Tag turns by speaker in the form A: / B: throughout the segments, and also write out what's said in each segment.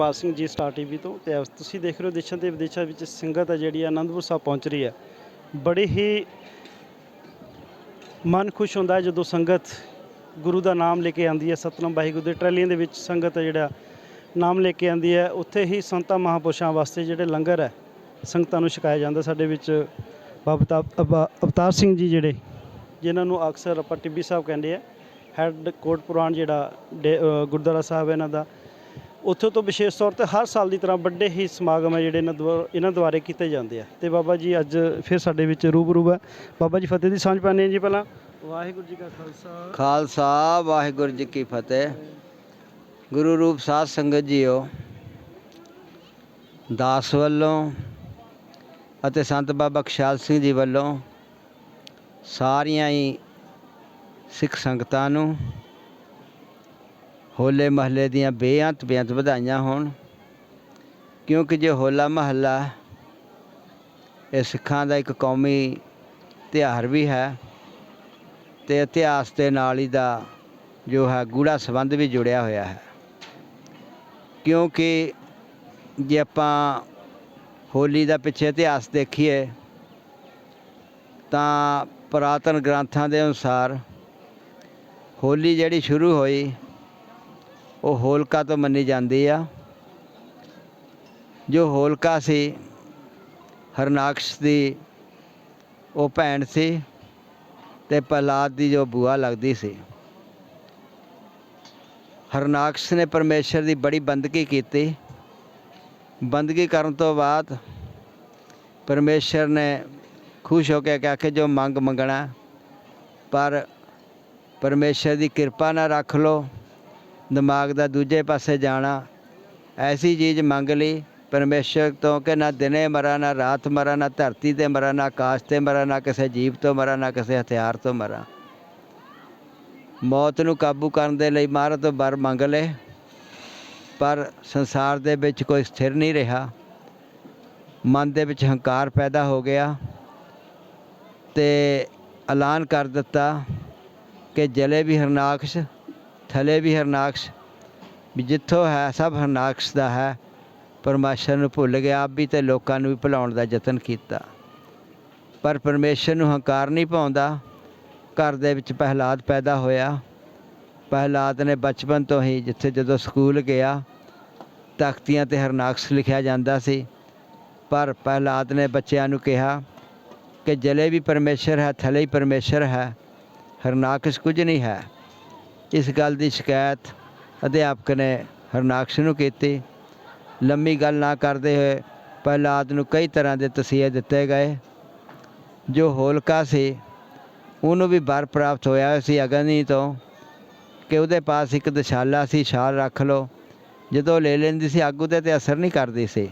A: ਮੈਂ Singh ji star TV ਤੋਂ ਤੇ ਅੱਜ ਤੁਸੀਂ ਦੇਖ ਰਹੇ ਹੋ ਦੇਸ਼ਾਂ ਤੇ ਵਿਦੇਸ਼ਾਂ ਵਿੱਚ ਸੰਗਤ ਹੈ ਜਿਹੜੀ ਆਨੰਦਪੁਰ ਸਾਹਿਬ ਪਹੁੰਚ ਰਹੀ ਹੈ। ਬੜੇ ਹੀ ਮਨ ਖੁਸ਼ ਹੁੰਦਾ ਹੈ ਜਦੋਂ ਸੰਗਤ ਗੁਰੂ ਦਾ ਨਾਮ ਲੈ ਕੇ ਆਉਂਦੀ ਹੈ, ਸਤਨਾਮ ਵਾਹਿਗੁਰੂ ਦੇ ਟਰਾਲੀਆਂ ਦੇ ਵਿੱਚ ਸੰਗਤ ਹੈ ਜਿਹੜਾ ਨਾਮ ਲੈ ਕੇ ਆਉਂਦੀ ਹੈ। ਉੱਥੇ ਹੀ ਸੰਤਾਂ ਮਹਾਂਪੁਰਸ਼ਾਂ ਵਾਸਤੇ ਜਿਹੜੇ ਲੰਗਰ ਹੈ, ਸੰਗਤਾਂ ਨੂੰ ਛਕਾਇਆ ਜਾਂਦਾ ਸਾਡੇ ਵਿੱਚ। ਬਾਬਾ ਤਾ- ਅਵਤਾਰ ਸਿੰਘ ਜੀ ਜਿਹੜੇ, ਜਿਨ੍ਹਾਂ ਨੂੰ ਅਕਸਰ ਆਪਾਂ ਟਿੱਬੀ ਸਾਹਿਬ ਕਹਿੰਦੇ ਆ। ਹੈੱਡ ਕੋਟ ਪੁਰਾਣ ਜਿਹੜਾ ਡੇ- ਗੁਰਦੁਆਰਾ ਸਾਹਿਬ ਹੈ ਇਹਨਾਂ ਦਾ ਉੱਥੋਂ ਤੋਂ ਵਿਸ਼ੇਸ਼ ਤੌਰ ਤੇ ਹਰ ਸਾਲ ਦੀ ਤਰ੍ਹਾਂ ਵੱਡੇ ਹੀ ਸਮਾਗਮ ਹੈ ਜਿਹੜੇ ਇਹਨਾਂ ਦੁਆ- ਇਹਨਾਂ ਦੁਆਰੇ ਕੀਤੇ ਜਾਂਦੇ ਆ। ਤੇ ਬਾਬਾ ਜੀ ਅੱਜ ਫਿਰ ਸਾਡੇ ਵਿੱਚ ਰੂਬਰੂ ਹੈ ਬਾਬਾ ਜੀ ਫਤਿਹ ਦੀ ਸਾਂਝ ਪਾਉਂਦੇ ਹਾਂ ਜੀ ਪਹਿਲਾਂ। ਵਾਹਿਗੁਰੂ ਜੀ ਕਾ ਖਾਲਸਾ।
B: ਖਾਲਸਾ, ਵਾਹਿਗੁਰੂ ਜੀ ਕੀ ਫਤਿਹ। ਗੁਰੂ ਰੂਪ ਸਾਧ ਸੰਗਤ ਜੀਓ, ਦਾਸ ਵੱਲੋਂ ਅਤੇ ਸੰਤ ਬਾਬਾ ਖਿਆਲ ਸਿੰਘ ਜੀ ਵੱਲੋਂ ਸਾਰੀਆਂ ਹੀ ਸਿੱਖ ਸੰਗਤਾਂ ਨੂੰ ਹੋਲੇ ਮਹੱਲੇ ਦੀਆਂ ਬੇਅੰਤ ਬੇਅੰਤ ਵਧਾਈਆਂ ਹੋਣ। ਕਿਉਂਕਿ ਜੇ ਹੋਲਾ ਮਹੱਲਾ ਇਹ ਸਿੱਖਾਂ ਦਾ ਇੱਕ ਕੌਮੀ ਤਿਉਹਾਰ ਵੀ ਹੈ, ਤੇ ਇਤਿਹਾਸ ਦੇ ਨਾਲ ਹੀ ਦਾ ਜੋ ਹੈ ਗੂੜਾ ਸੰਬੰਧ ਵੀ ਜੁੜਿਆ ਹੋਇਆ ਹੈ। ਕਿਉਂਕਿ ਜੇ ਆਪਾਂ ਹੋਲੀ ਦਾ ਪਿੱਛੇ ਇਤਿਹਾਸ ਦੇਖੀਏ, ਤਾਂ ਪੁਰਾਤਨ ਗ੍ਰੰਥਾਂ ਦੇ ਅਨੁਸਾਰ ਹੋਲੀ ਜਿਹੜੀ ਸ਼ੁਰੂ ਹੋਈ ਉਹ ਹੋਲਕਾ ਤੋਂ ਮੰਨੀ ਜਾਂਦੀ ਆ। ਜੋ ਹੋਲਕਾ ਸੀ, ਹਰਨਾਕਸ਼ ਦੀ ਉਹ ਭੈਣ ਸੀ ਤੇ ਪ੍ਰਹਲਾਦ ਦੀ ਜੋ ਬੂਆ ਲੱਗਦੀ ਸੀ। ਹਰਨਾਕਸ਼ ਨੇ ਪਰਮੇਸ਼ਰ ਦੀ ਬੜੀ ਬੰਦਗੀ ਕੀਤੀ। ਬੰਦਗੀ ਕਰਨ ਤੋਂ ਬਾਅਦ ਪਰਮੇਸ਼ਰ ਨੇ ਖੁਸ਼ ਹੋ ਕੇ ਕਿਹਾ ਕਿ ਜੋ ਮੰਗ ਮੰਗਣਾ, ਪਰ ਪਰਮੇਸ਼ਰ ਦੀ ਕਿਰਪਾ ਨਾਲ ਰੱਖ ਲੋ ਦਿਮਾਗ ਦਾ ਦੂਜੇ ਪਾਸੇ ਜਾਣਾ। ਐਸੀ ਚੀਜ਼ ਮੰਗ ਲਈ, ਪਰਮੇਸ਼ਰ ਤੋਂ ਕਿ ਨਾ ਦਿਨੇ ਮਰਾਂ, ਨਾ ਰਾਤ ਮਰਾਂ, ਨਾ ਧਰਤੀ ਤੇ ਮਰਾਂ, ਨਾ ਆਕਾਸ਼ ਤੇ ਮਰਾਂ, ਨਾ ਕਿਸੇ ਜੀਵ ਤੋਂ ਮਰਾਂ, ਨਾ ਕਿਸੇ ਹਥਿਆਰ ਤੋਂ ਮਰਾਂ। ਮੌਤ ਨੂੰ ਕਾਬੂ ਕਰਨ ਦੇ ਲਈ ਮਹਾਰਾਜ ਤੋਂ ਵਰ ਮੰਗ ਲਏ, ਪਰ ਸੰਸਾਰ ਦੇ ਵਿੱਚ ਕੋਈ ਸਥਿਰ ਨਹੀਂ ਰਿਹਾ। ਮਨ ਦੇ ਵਿੱਚ ਹੰਕਾਰ ਪੈਦਾ ਹੋ ਗਿਆ ਤੇ ਐਲਾਨ ਕਰ ਦਿੱਤਾ ਕਿ ਜਲੇ ਵੀ ਹਰਨਾਕਸ਼ ਥਲੇ ਵੀ ਹਰਨਾਕਸ਼, ਵੀ ਜਿੱਥੋਂ ਹੈ ਸਭ ਹਰਨਾਕਸ਼ ਦਾ ਹੈ। ਪਰਮੇਸ਼ਰ ਨੂੰ ਭੁੱਲ ਗਿਆ, ਆਪ ਵੀ ਤੇ ਲੋਕਾਂ ਨੂੰ ਵੀ ਭੁਲਾਉਣ ਦਾ ਯਤਨ ਕੀਤਾ। ਪਰ ਪਰਮੇਸ਼ਰ ਨੂੰ ਹੰਕਾਰ ਨਹੀਂ ਪਾਉਂਦਾ ਘਰ ਦੇ ਵਿੱਚ ਪਹਿਲਾਦ ਪੈਦਾ ਹੋਇਆ। ਪਹਿਲਾਦ ਨੇ ਬਚਪਨ ਤੋਂ ਹੀ ਜਿੱਥੇ ਜਦੋਂ ਸਕੂਲ ਗਿਆ, ਤਖਤੀਆਂ ਤੇ ਹਰਨਾਕਸ਼ ਲਿਖਿਆ ਜਾਂਦਾ ਸੀ। ਪਰ ਪਹਿਲਾਦ ਨੇ ਬੱਚਿਆਂ ਨੂੰ ਕਿਹਾ ਕਿ ਜਲੇ ਵੀ ਪਰਮੇਸ਼ਰ ਹੈ, ਥਲੇ ਹੀ ਪਰਮੇਸ਼ਰ ਹੈ। ਹਰਨਾਕਸ਼ ਕੁਝ ਨਹੀਂ ਹੈ। ਇਸ ਗੱਲ ਦੀ ਸ਼ਿਕਾਇਤ ਅਧਿਆਪਕ ਨੇ ਹਰਨਾਕਸ਼ ਨੂੰ ਕੀਤੀ। ਲੰਮੀ ਗੱਲ ਨਾ ਕਰਦੇ ਹੋਏ ਪਹਿਲਾਦ ਨੂੰ ਕਈ ਤਰ੍ਹਾਂ ਦੇ ਤਸੀਹੇ ਦਿੱਤੇ ਗਏ। ਜੋ ਹੋਲਕਾ ਸੀ, ਉਹਨੂੰ ਵੀ ਵਰ ਪ੍ਰਾਪਤ ਹੋਇਆ ਸੀ ਅਗਨੀ ਤੋਂ ਕਿ ਉਹਦੇ ਪਾਸ ਇੱਕ ਦਸ਼ਾਲਾ ਸੀ, ਛਾਲ ਰੱਖ ਲਓ। ਜਦੋਂ ਲੈ ਲੈਂਦੀ ਸੀ, ਅੱਗ ਉਹਦੇ ਤੇ ਅਸਰ ਨਹੀਂ ਕਰਦੀ ਸੀ।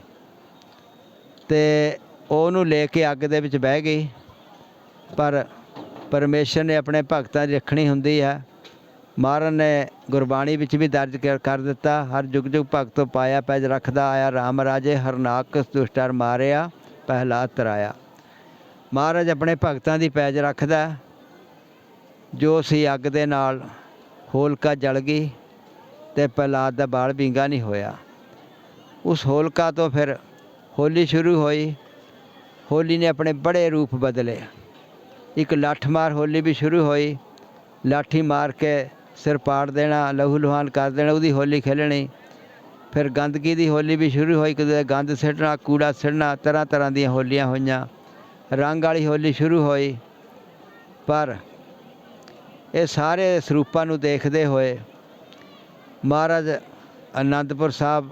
B: ਤੇ ਉਹਨੂੰ ਲੈ ਕੇ ਅੱਗ ਦੇ ਵਿੱਚ ਬਹਿ ਗਈ। ਪਰ ਪਰਮੇਸ਼ਰ ਨੇ ਆਪਣੇ ਭਗਤਾਂ ਦੀ ਰੱਖਣੀ ਹੁੰਦੀ ਹੈ। ਮਹਾਰਾਜ ਨੇ ਗੁਰਬਾਣੀ ਵਿੱਚ ਵੀ ਦਰਜ ਕਰ- ਕਰ ਦਿੱਤਾ, ਹਰ ਜੁਗ ਜੁਗ ਭਗਤੋ ਪਾਇਆ ਪੈਜ ਰੱਖਦਾ ਆਇਆ RAM ਰਾਜੇ ਹਰਨਾਕ ਦੁਸ਼ਟਰ ਮਾਰਿਆ, ਪਹਿਲਾਦ ਤਰਾਇਆ। ਮਹਾਰਾਜ ਆਪਣੇ ਭਗਤਾਂ ਦੀ ਪੈਜ ਰੱਖਦਾ, ਜੋ ਸੀ ਅੱਗ ਦੇ ਨਾਲ ਹੋਲਕਾ ਜਲ ਗਈ ਤੇ ਪ੍ਰਹਲਾਦ ਦਾ ਬਾਲ ਵਿੰਗਾ ਨਹੀਂ ਹੋਇਆ। ਉਸ ਹੋਲਕਾ ਤੋਂ ਫਿਰ ਹੋਲੀ ਸ਼ੁਰੂ ਹੋਈ, ਹੋਲੀ ਨੇ ਆਪਣੇ ਬੜੇ ਰੂਪ ਬਦਲੇ। ਇੱਕ ਲੱਠ ਮਾਰ ਹੋਲੀ ਵੀ ਸ਼ੁਰੂ ਹੋਈ, ਲਾਠੀ ਮਾਰ ਕੇ ਸਿਰ ਪਾੜ ਦੇਣਾ, ਲਹੂ ਲੁਹਾਨ ਕਰ ਦੇਣਾ, ਉਹਦੀ ਹੋਲੀ ਖੇਲਣੀ। ਫਿਰ ਗੰਦਗੀ ਦੀ ਹੋਲੀ ਵੀ ਸ਼ੁਰੂ ਹੋਈ ਕਿਤੇ ਗੰਦ ਸਿੱਟਣਾ, ਕੂੜਾ ਸਿੱਟਣਾ, ਤਰ੍ਹਾਂ ਤਰ੍ਹਾਂ ਦੀਆਂ ਹੋਲੀਆਂ ਹੋਈਆਂ। ਰੰਗ ਵਾਲੀ ਹੋਲੀ ਸ਼ੁਰੂ ਹੋਈ, ਪਰ ਇਹ ਸਾਰੇ ਸਰੂਪਾਂ ਨੂੰ ਦੇਖਦੇ ਹੋਏ ਮਹਾਰਾਜ ਅਨੰਦਪੁਰ ਸਾਹਿਬ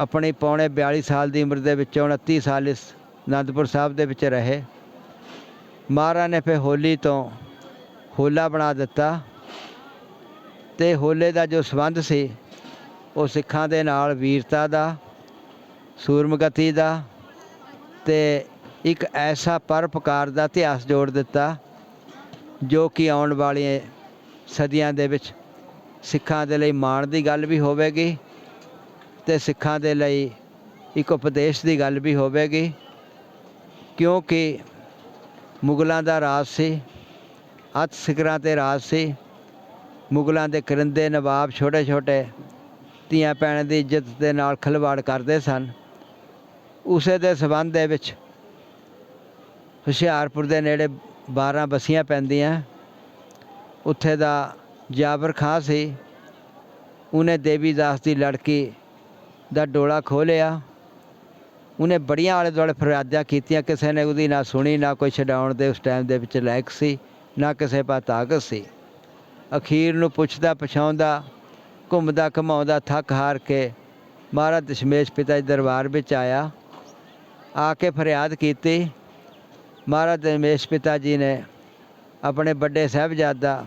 B: ਆਪਣੀ ਪੌਣੇ 42 ਸਾਲ ਦੀ ਉਮਰ ਦੇ ਵਿੱਚ 29 ਸਾਲ ਇਸ ਅਨੰਦਪੁਰ ਸਾਹਿਬ ਦੇ ਵਿੱਚ ਰਹੇ। ਮਹਾਰਾਜ ਨੇ ਫਿਰ ਹੋਲੀ ਤੋਂ ਹੋਲਾ ਬਣਾ ਦਿੱਤਾ। ਤੇ ਹੋਲੇ ਦਾ ਜੋ ਸੰਬੰਧ ਸੀ, ਉਹ ਸਿੱਖਾਂ ਦੇ ਨਾਲ ਵੀਰਤਾ ਦਾ, ਸੂਰਮਗਤੀ ਦਾ ਤੇ ਇੱਕ ਐਸਾ ਪਰਪਕਾਰ ਦਾ ਇਤਿਹਾਸ ਜੋੜ ਦਿੱਤਾ, ਜੋ ਕਿ ਆਉਣ ਵਾਲੀਆਂ ਸਦੀਆਂ ਦੇ ਵਿੱਚ ਸਿੱਖਾਂ ਦੇ ਲਈ ਮਾਣ ਦੀ ਗੱਲ ਵੀ ਹੋਵੇਗੀ ਤੇ ਸਿੱਖਾਂ ਦੇ ਲਈ ਇੱਕ ਉਪਦੇਸ਼ ਦੀ ਗੱਲ ਵੀ ਹੋਵੇਗੀ, ਕਿਉਂਕਿ ਮੁਗਲਾਂ ਦਾ ਰਾਜ ਸੀ ਅੱਤ ਸਿਖਰਾਂ ਤੇ ਰਾਜ ਸੀ ਮੁਗਲਾਂ ਦੇ ਕਰਿੰਦੇ ਨਵਾਬ ਛੋਟੇ ਛੋਟੇ ਧੀਆਂ ਭੈਣਾਂ ਦੀ ਇੱਜ਼ਤ ਦੇ ਨਾਲ ਖਿਲਵਾੜ ਕਰਦੇ ਸਨ। ਉਸੇ ਦੇ ਸਬੰਧ ਦੇ ਵਿੱਚ ਹੁਸ਼ਿਆਰਪੁਰ ਦੇ ਨੇੜੇ 12 ਬਸੀਆਂ ਪੈਂਦੀਆਂ। ਉੱਥੇ ਦਾ ਜਾਬਰ ਖਾਂ ਸੀ। ਉਹਨੇ ਦੇਵੀ ਦਾਸ ਦੀ ਲੜਕੀ ਦਾ ਡੋਲਾ ਖੋਲਿਆ ਉਹਨੇ ਬੜੀਆਂ ਆਲੇ ਦੁਆਲੇ ਫਰਿਆਦਾਂ ਕੀਤੀਆਂ। ਕਿਸੇ ਨੇ ਉਹਦੀ ਨਾ ਸੁਣੀ, ਨਾ ਕੋਈ ਛਡਾਉਣ ਦੇ ਉਸ ਟਾਈਮ ਦੇ ਵਿੱਚ ਲਾਇਕ ਸੀ, ਨਾ ਕਿਸੇ ਪਾ ਤਾਕਤ ਸੀ। ਅਖੀਰ ਨੂੰ ਪੁੱਛਦਾ, ਪਛਾਉਂਦਾ, ਘੁੰਮਦਾ, ਘਮਾਉਂਦਾ, ਥੱਕ ਹਾਰ ਕੇ ਮਹਾਰਾਜ ਦਸ਼ਮੇਸ਼ ਪਿਤਾ ਜੀ ਦਰਬਾਰ ਵਿੱਚ ਆਇਆ। ਆ ਕੇ ਫਰਿਆਦ ਕੀਤੀ। ਮਹਾਰਾਜ ਦਸ਼ਮੇਸ਼ ਪਿਤਾ ਜੀ ਨੇ ਆਪਣੇ ਵੱਡੇ ਸਾਹਿਬਜ਼ਾਦਾ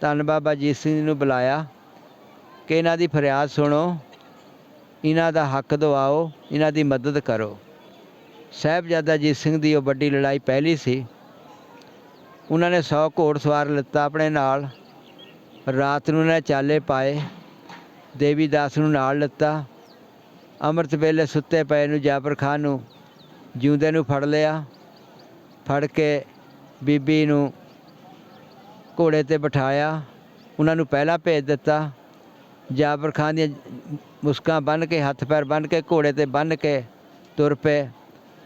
B: ਧੰਨ ਬਾਬਾ ਜੀਤ ਸਿੰਘ ਜੀ ਨੂੰ ਬੁਲਾਇਆ ਕਿ ਇਹਨਾਂ ਦੀ ਫਰਿਆਦ ਸੁਣੋ, ਇਹਨਾਂ ਦਾ ਹੱਕ ਦਿਵਾਓ, ਇਹਨਾਂ ਦੀ ਮਦਦ ਕਰੋ। ਸਾਹਿਬਜ਼ਾਦਾ ਜੀਤ ਸਿੰਘ ਦੀ ਉਹ ਵੱਡੀ ਲੜਾਈ ਪਹਿਲੀ ਸੀ। ਉਹਨਾਂ ਨੇ 100 ਘੋੜ ਸਵਾਰ ਲਿੱਤਾ ਆਪਣੇ ਨਾਲ। ਰਾਤ ਨੂੰ ਨੇ ਚਾਲੇ ਪਾਏ, ਦੇਵੀ ਦਾਸ ਨੂੰ ਨਾਲ ਲਿੱਤਾ। ਅੰਮ੍ਰਿਤ ਵੇਲੇ ਸੁੱਤੇ ਪਏ ਨੂੰ ਜਾਫਰ ਖਾਨ ਨੂੰ ਜਿਉਂਦੇ ਨੂੰ ਫੜ ਲਿਆ। ਫੜ ਕੇ ਬੀਬੀ ਨੂੰ ਘੋੜੇ ਤੇ ਬਿਠਾਇਆ। ਉਹਨਾਂ ਨੂੰ ਪਹਿਲਾਂ ਭੇਜ ਦਿੱਤਾ। ਜਾਫਰ ਖਾਨ ਦੀਆਂ ਮੁਸਕਾਂ ਬੰਨ੍ਹ ਕੇ, ਹੱਥ ਪੈਰ ਬੰਨ੍ਹ ਕੇ, ਘੋੜੇ ਤੇ ਬੰਨ੍ਹ ਕੇ ਤੁਰ ਪਏ।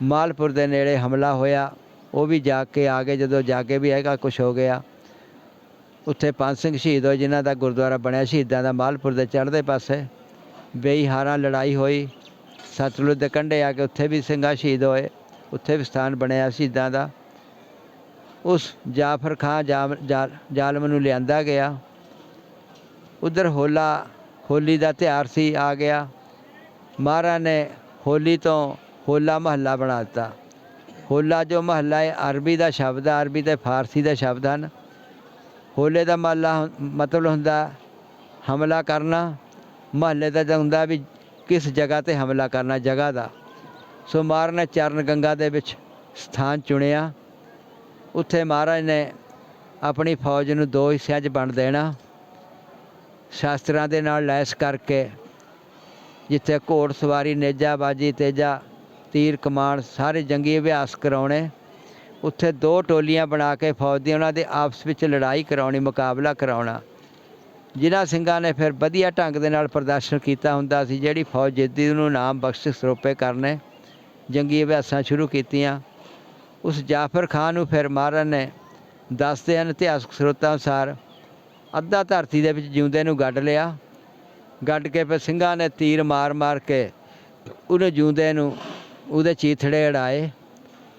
B: ਮਾਲਪੁਰ ਦੇ ਨੇੜੇ ਹਮਲਾ ਹੋਇਆ। ਉਹ ਵੀ ਜਾ ਕੇ ਆ ਗਏ। ਜਦੋਂ ਜਾ ਕੇ ਵੀ ਹੈਗਾ ਕੁਝ ਹੋ ਗਿਆ। ਉੱਥੇ ਪੰਜ ਸਿੰਘ ਸ਼ਹੀਦ ਹੋਏ, ਜਿਨ੍ਹਾਂ ਦਾ ਗੁਰਦੁਆਰਾ ਬਣਿਆ, ਸ਼ਹੀਦਾਂ ਦਾ ਮਾਲਪੁਰ ਦੇ ਚੜ੍ਹਦੇ ਪਾਸੇ। ਬੇਈਹਾਰਾਂ ਲੜਾਈ ਹੋਈ। ਸਤਲੁਜ ਦੇ ਕੰਢੇ ਆ ਕੇ ਉੱਥੇ ਵੀ ਸਿੰਘਾਂ ਸ਼ਹੀਦ ਹੋਏ, ਉੱਥੇ ਵੀ ਸਥਾਨ ਬਣਿਆ ਸ਼ਹੀਦਾਂ ਦਾ। ਉਸ ਜਾਫਰ ਖਾਂ ਜਾਮ- ਜਾ- ਜ਼ਾਲਮ ਨੂੰ ਲਿਆਂਦਾ ਗਿਆ। ਉਧਰ ਹੋਲਾ, ਹੋਲੀ ਦਾ ਤਿਉਹਾਰ ਸੀ, ਆ ਗਿਆ। ਮਹਾਰਾਜ ਨੇ ਹੋਲੀ ਤੋਂ ਹੋਲਾ ਮਹੱਲਾ ਬਣਾ ਦਿੱਤਾ। ਹੋਲਾ ਜੋ ਮਹੱਲਾ ਹੈ, ਅਰਬੀ ਦਾ ਸ਼ਬਦ ਹੈ ਅਰਬੀ ਤੇ ਫਾਰਸੀ ਦੇ ਸ਼ਬਦ ਹਨ। ਹੋਲੇ ਦਾ ਮਹੱਲਾ ਹੁੰ- ਮਤਲਬ ਹੁੰਦਾ ਹਮਲਾ ਕਰਨਾ, ਮਹੱਲੇ ਦਾ ਹੁੰਦਾ ਵੀ ਕਿਸ ਜਗ੍ਹਾ ਤੇ ਹਮਲਾ ਕਰਨਾ ਜਗ੍ਹਾ ਦਾ। ਸੋ ਮਹਾਰਾਜ ਨੇ ਚਰਨ ਗੰਗਾ ਦੇ ਵਿੱਚ ਸਥਾਨ ਚੁਣਿਆ। ਉੱਥੇ ਮਹਾਰਾਜ ਨੇ ਆਪਣੀ ਫੌਜ ਨੂੰ ਦੋ ਹਿੱਸਿਆਂ 'ਚ ਵੰਡ ਦੇਣਾ। ਸ਼ਾਸਤਰਾਂ ਦੇ ਨਾਲ ਲੈਸ ਕਰਕੇ ਜਿੱਥੇ ਘੋੜ ਸਵਾਰੀ, ਨੇਜਾਬਾਜੀ, ਤੇਜਾ, ਤੀਰ ਕਮਾਨ ਸਾਰੇ ਜੰਗੀ ਅਭਿਆਸ ਕਰਾਉਣੇ। ਉੱਥੇ ਦੋ ਟੋਲੀਆਂ ਬਣਾ ਕੇ ਫੌਜ ਦੀ ਉਹਨਾਂ ਦੇ ਆਪਸ ਵਿੱਚ ਲੜਾਈ ਕਰਾਉਣੀ, ਮੁਕਾਬਲਾ ਕਰਾਉਣਾ। ਜਿਨ੍ਹਾਂ ਸਿੰਘਾਂ ਨੇ ਫਿਰ ਵਧੀਆ ਢੰਗ ਦੇ ਨਾਲ ਪ੍ਰਦਰਸ਼ਨ ਕੀਤਾ ਹੁੰਦਾ ਸੀ, ਜਿਹੜੀ ਫੌਜ ਜਿੱਦੀ ਨੂੰ ਨਾਮ ਬਖਸ਼ ਸਰੋਪੇ ਕਰਨੇ, ਜੰਗੀ ਅਭਿਆਸਾਂ ਸ਼ੁਰੂ ਕੀਤੀਆਂ। ਉਸ ਜਾਫਰ ਖਾਨ ਨੂੰ ਫਿਰ ਮਾਰਨ ਨੇ ਦੱਸਦੇ ਹਨ ਇਤਿਹਾਸਕ ਸਰੋਤਾਂ ਅਨੁਸਾਰ, ਅੱਧਾ ਧਰਤੀ ਦੇ ਵਿੱਚ ਜਿਉਂਦੇ ਨੂੰ ਗੱਡ ਲਿਆ। ਗੱਡ ਕੇ ਫਿਰ ਸਿੰਘਾਂ ਨੇ ਤੀਰ ਮਾਰ-ਮਾਰ ਕੇ ਉਹਨੇ ਜਿਉਂਦੇ ਨੂੰ ਉਹਦੇ ਚੀਥੜੇ ਅੜਾਏ।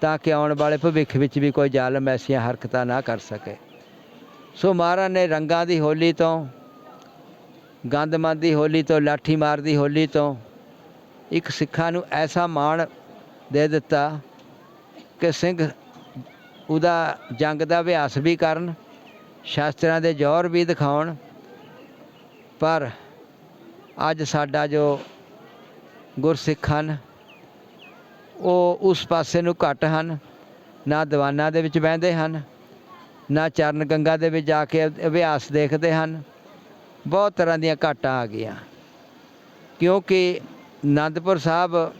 B: ਤਾਂ ਕਿ ਆਉਣ ਵਾਲੇ ਭਵਿੱਖ ਵਿੱਚ ਵੀ ਕੋਈ ਜ਼ਾਲਮ ਐਸੀਆਂ ਹਰਕਤਾਂ ਨਾ ਕਰ ਸਕੇ। ਸੋ ਮਹਾਰਾਜ ਨੇ ਰੰਗਾਂ ਦੀ ਹੋਲੀ ਤੋਂ, ਗੰਦਮੰਦ ਦੀ ਹੋਲੀ ਤੋਂ, ਲਾਠੀ ਮਾਰ ਦੀ ਹੋਲੀ ਤੋਂ ਇੱਕ ਸਿੱਖਾਂ ਨੂੰ ਐਸਾ ਮਾਣ ਦੇ ਦਿੱਤਾ ਕਿ ਸਿੰਘ ਉਹਦਾ ਜੰਗ ਦਾ ਅਭਿਆਸ ਵੀ ਕਰਨ, ਸ਼ਾਸਤਰਾਂ ਦੇ ਜ਼ੋਰ ਵੀ ਦਿਖਾਉਣ। ਪਰ ਅੱਜ ਸਾਡਾ ਜੋ ਗੁਰਸਿੱਖ ਹਨ ਉਹ ਉਸ ਪਾਸੇ ਨੂੰ ਘੱਟ ਹਨ, ਨਾ ਦੀਵਾਨਾਂ ਦੇ ਵਿੱਚ ਬਹਿੰਦੇ ਹਨ, ਨਾ ਚਰਨ ਗੰਗਾ ਦੇ ਵਿੱਚ ਜਾ ਕੇ ਅਭਿਆਸ ਦੇਖਦੇ ਹਨ। ਬਹੁਤ ਤਰ੍ਹਾਂ ਦੀਆਂ ਘਾਟਾਂ ਆ ਗਈਆਂ। ਕਿਉਂਕਿ ਆਨੰਦਪੁਰ ਸਾਹਿਬ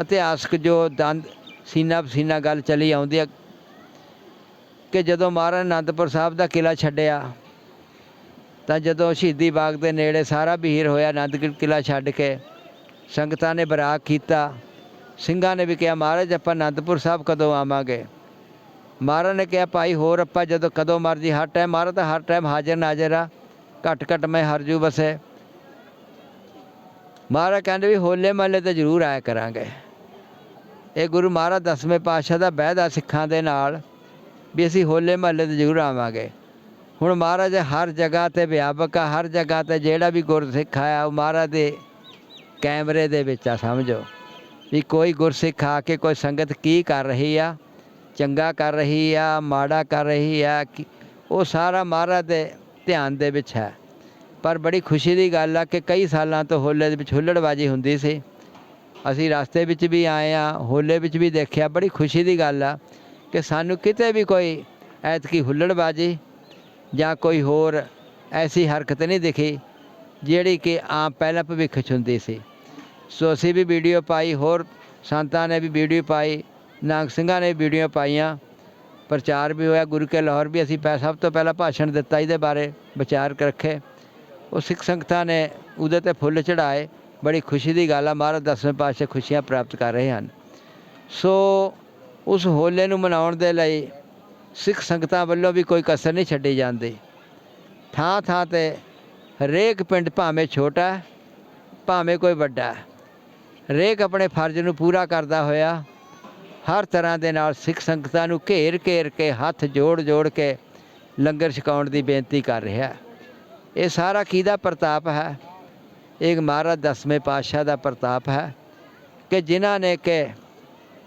B: ਇਤਿਹਾਸਕ ਜੋ ਦੰਦ, ਸੀਨਾ ਪਸੀਨਾ ਗੱਲ ਚਲੀ ਆਉਂਦੀ ਹੈ ਕਿ ਜਦੋਂ ਮਹਾਰਾਜ ਅਨੰਦਪੁਰ ਸਾਹਿਬ ਦਾ ਕਿਲਾ ਛੱਡਿਆ, ਤਾਂ ਜਦੋਂ ਸ਼ਹੀਦੀ ਬਾਗ ਦੇ ਨੇੜੇ ਸਾਰਾ ਬਹੀਰ ਹੋਇਆ ਆਨੰਦਗੜ੍ਹ ਕਿਲਾ ਛੱਡ ਕੇ ਸੰਗਤਾਂ ਨੇ ਬਰਾਕ ਕੀਤਾ ਸਿੰਘਾਂ ਨੇ ਵੀ ਕਿਹਾ, ਮਹਾਰਾਜ, ਆਪਾਂ ਅਨੰਦਪੁਰ ਸਾਹਿਬ ਕਦੋਂ ਆਵਾਂਗੇ? ਮਹਾਰਾਜ ਨੇ ਕਿਹਾ, ਭਾਈ, ਹੋਰ ਆਪਾਂ ਜਦੋਂ ਕਦੋਂ ਮਰਜ਼ੀ, ਹਰ ਟਾਈਮ, ਮਹਾਰਾਜ ਤਾਂ ਹਰ ਟਾਈਮ ਹਾਜ਼ਰ ਨਾਜ਼ਰ ਆ। ਘਟ ਘਟ ਮੈਂ ਹਰਜੂ ਬਸੇ ਮਹਾਰਾਜ ਕਹਿੰਦੇ ਵੀ, ਹੋਲੇ ਮਹੱਲੇ ਤੇ ਜ਼ਰੂਰ ਆਇਆ ਕਰਾਂਗੇ। ਇਹ ਗੁਰੂ ਮਹਾਰਾਜ ਦਸਵੇਂ ਪਾਤਸ਼ਾਹ ਦਾ ਵਾਅਦਾ ਸਿੱਖਾਂ ਦੇ ਨਾਲ ਵੀ ਅਸੀਂ ਹੋਲੇ ਮਹੱਲੇ ਤੇ ਜ਼ਰੂਰ ਆਵਾਂਗੇ। ਹੁਣ ਮਹਾਰਾਜ ਹਰ ਜਗ੍ਹਾ ਤੇ ਵਿਆਪਕ ਆ, ਹਰ ਜਗ੍ਹਾ ਤੇ ਜਿਹੜਾ ਵੀ ਗੁਰਸਿੱਖ ਆਇਆ, ਉਹ ਮਹਾਰਾਜ ਦੇ ਕੈਮਰੇ ਦੇ ਵਿੱਚ ਆ, ਸਮਝੋ। ਵੀ ਕੋਈ ਗੁਰਸਿੱਖ ਆ ਕੇ ਕੋਈ ਸੰਗਤ ਕੀ ਕਰ ਰਹੀ ਆ? ਚੰਗਾ ਕਰ ਰਹੀ ਆ, ਮਾੜਾ ਕਰ ਰਹੀ ਆ? ਉਹ ਸਾਰਾ ਮਹਾਰਾਜ ਦੇ ਧਿਆਨ ਦੇ ਵਿੱਚ ਹੈ। ਪਰ ਬੜੀ ਖੁਸ਼ੀ ਦੀ ਗੱਲ ਆ ਕਿ ਕਈ ਸਾਲਾਂ ਤੋਂ ਹੋਲੇ ਦੇ ਵਿੱਚ ਹੁੱਲੜਬਾਜੀ ਹੁੰਦੀ ਸੀ। ਅਸੀਂ ਰਸਤੇ ਵਿੱਚ ਵੀ ਆਏ ਆ, ਹੋਲੇ ਵਿੱਚ ਵੀ ਦੇਖਿਆ, ਬੜੀ ਖੁਸ਼ੀ ਦੀ ਗੱਲ ਆ ਕਿ ਸਾਨੂੰ ਕਿਤੇ ਵੀ ਕੋਈ ਐਤਕੀ ਹੁੱਲੜਬਾਜੀ ਜਾਂ ਕੋਈ ਹੋਰ ਐਸੀ ਹਰਕਤ ਨਹੀਂ ਦਿਖੀ ਜਿਹੜੀ ਕਿ ਆਮ ਪਹਿਲਾਂ ਭਵਿੱਖ 'ਚ ਹੁੰਦੀ ਸੀ। ਸੋ ਅਸੀਂ ਵੀ ਵੀਡੀਓ ਪਾਈ, ਹੋਰ ਸੰਤਾਂ ਨੇ ਵੀ ਵੀਡੀਓ ਪਾਈ ਨਾਗ ਸਿੰਘਾਂ ਨੇ ਵੀਡੀਓ ਪਾਈਆਂ। ਪ੍ਰਚਾਰ ਵੀ ਹੋਇਆ, ਗੁਰੂ ਕੇ ਲਾਹੌਰ ਵੀ ਅਸੀਂ ਪੈ, ਸਭ ਤੋਂ ਪਹਿਲਾਂ ਭਾਸ਼ਣ ਦਿੱਤਾ ਇਹਦੇ ਬਾਰੇ, ਵਿਚਾਰ ਰੱਖੇ। ਉਹ ਸਿੱਖ ਸੰਗਤਾਂ ਨੇ ਉਹਦੇ ਤੇ ਫੁੱਲ ਚੜਾਏ ਬੜੀ ਖੁਸ਼ੀ ਦੀ ਗੱਲ ਆ, ਮਹਾਰਾਜ ਦਸਵੇਂ ਪਾਤਸ਼ਾਹ ਖੁਸ਼ੀਆਂ ਪ੍ਰਾਪਤ ਕਰ ਰਹੇ ਹਨ। ਸੋ ਉਸ ਹੋਲੇ ਨੂੰ ਮਨਾਉਣ ਦੇ ਲਈ ਸਿੱਖ ਸੰਗਤਾਂ ਵੱਲੋਂ ਵੀ ਕੋਈ ਕਸਰ ਨਹੀਂ ਛੱਡੀ ਜਾਂਦੀ। ਥਾਂ ਥਾਂ ਤੇ ਹਰੇਕ ਪਿੰਡ ਭਾਵੇਂ ਛੋਟਾ, ਭਾਵੇਂ ਕੋਈ ਵੱਡਾ। ਹਰੇਕ ਆਪਣੇ ਫਰਜ਼ ਨੂੰ ਪੂਰਾ ਕਰਦਾ ਹੋਇਆ, ਹਰ ਤਰ੍ਹਾਂ ਦੇ ਨਾਲ ਸਿੱਖ ਸੰਗਤਾਂ ਨੂੰ ਘੇਰ ਘੇਰ ਕੇ, ਹੱਥ ਜੋੜ ਜੋੜ ਕੇ ਲੰਗਰ ਛਕਾਉਣ ਦੀ ਬੇਨਤੀ ਕਰ ਰਿਹਾ। ਹੈ ਇਹ ਸਾਰਾ ਕਿਹਦਾ ਪ੍ਰਤਾਪ ਹੈ? ਇਹ ਮਹਾਰਾਜ ਦਸਵੇਂ ਪਾਤਸ਼ਾਹ ਦਾ ਪ੍ਰਤਾਪ ਹੈ ਕਿ ਜਿਨ੍ਹਾਂ ਨੇ ਕਿ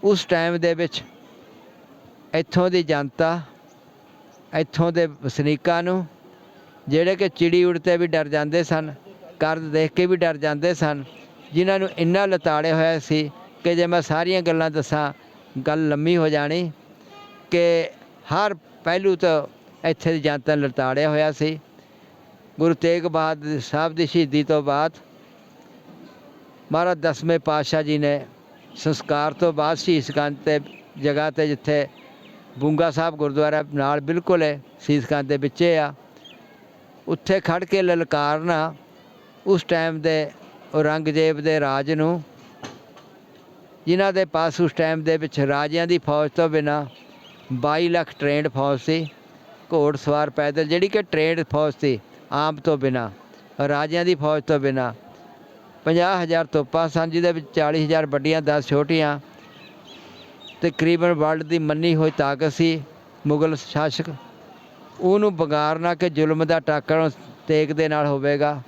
B: ਉਸ ਟਾਈਮ ਦੇ ਵਿੱਚ ਇੱਥੋਂ ਦੀ ਜਨਤਾ, ਇੱਥੋਂ ਦੇ ਵਸਨੀਕਾਂ ਨੂੰ ਜਿਹੜੇ ਕਿ ਚਿੜੀ ਉੜਤੇ ਵੀ ਡਰ ਜਾਂਦੇ ਸਨ, ਕਰਦ ਦੇਖ ਕੇ ਵੀ ਡਰ ਜਾਂਦੇ ਸਨ ਜਿਨ੍ਹਾਂ ਨੂੰ ਇੰਨਾ ਲਤਾੜਿਆ ਹੋਇਆ ਸੀ ਕਿ ਜੇ ਮੈਂ ਸਾਰੀਆਂ ਗੱਲਾਂ ਦੱਸਾਂ, ਗੱਲ ਲੰਮੀ ਹੋ ਜਾਣੀ ਕਿ ਹਰ ਪਹਿਲੂ ਤੋਂ ਇੱਥੇ ਦੀ ਜਨਤਾ ਲਤਾੜਿਆ ਹੋਇਆ ਸੀ। ਗੁਰੂ ਤੇਗ ਬਹਾਦਰ ਸਾਹਿਬ ਦੀ ਸ਼ਹੀਦੀ ਤੋਂ ਬਾਅਦ ਮਹਾਰਾਜ ਦਸਵੇਂ ਪਾਤਸ਼ਾਹ ਜੀ ਨੇ ਸੰਸਕਾਰ ਤੋਂ ਬਾਅਦ ਸ਼ੀਸ਼ਗੰਜ ਤੇ ਜਗ੍ਹਾ ਤੇ ਜਿੱਥੇ ਬੁੰਗਾ ਸਾਹਿਬ ਗੁਰਦੁਆਰਾ ਨਾਲ ਬਿਲਕੁਲ ਹੈ ਸ਼ੀਸ਼ਗੰਜ ਦੇ ਵਿੱਚ ਆ। ਉੱਥੇ ਖੜ ਕੇ ਲਲਕਾਰਨਾ ਉਸ ਟਾਈਮ ਦੇ ਔਰੰਗਜ਼ੇਬ ਦੇ ਰਾਜ ਨੂੰ, ਜਿਨ੍ਹਾਂ ਦੇ ਪਾਸ ਉਸ ਟਾਈਮ ਦੇ ਵਿੱਚ ਰਾਜਿਆਂ ਦੀ ਫੌਜ ਤੋਂ ਬਿਨਾ 22 ਲੱਖ ਟ੍ਰੇਨਡ ਫੌਜ ਸੀ, ਘੋੜ ਸਵਾਰ ਪੈਦਲ, ਜਿਹੜੀ ਕਿ ਟ੍ਰੇਨਡ ਫੌਜ ਸੀ, ਆਮ ਤੋਂ ਬਿਨਾ, ਰਾਜਿਆਂ ਦੀ ਫੌਜ ਤੋਂ ਬਿਨਾ 50000 ਤੋਪਾਂ ਸਨ, ਜਿਹਦੇ ਵਿੱਚ 40000 ਵੱਡੀਆਂ 10 ਛੋਟੀਆਂ, ਤਕਰੀਬਨ ਵਰਲਡ ਦੀ ਮੰਨੀ ਹੋਈ ਤਾਕਤ ਸੀ, ਮੁਗਲ ਸ਼ਾਸਕ। ਉਹਨੂੰ ਬਗਾਰਨਾ ਕਿ ਜ਼ੁਲਮ ਦਾ ਟਾਕਰ ਤੇਗ ਦੇ ਨਾਲ ਹੋਵੇਗਾ।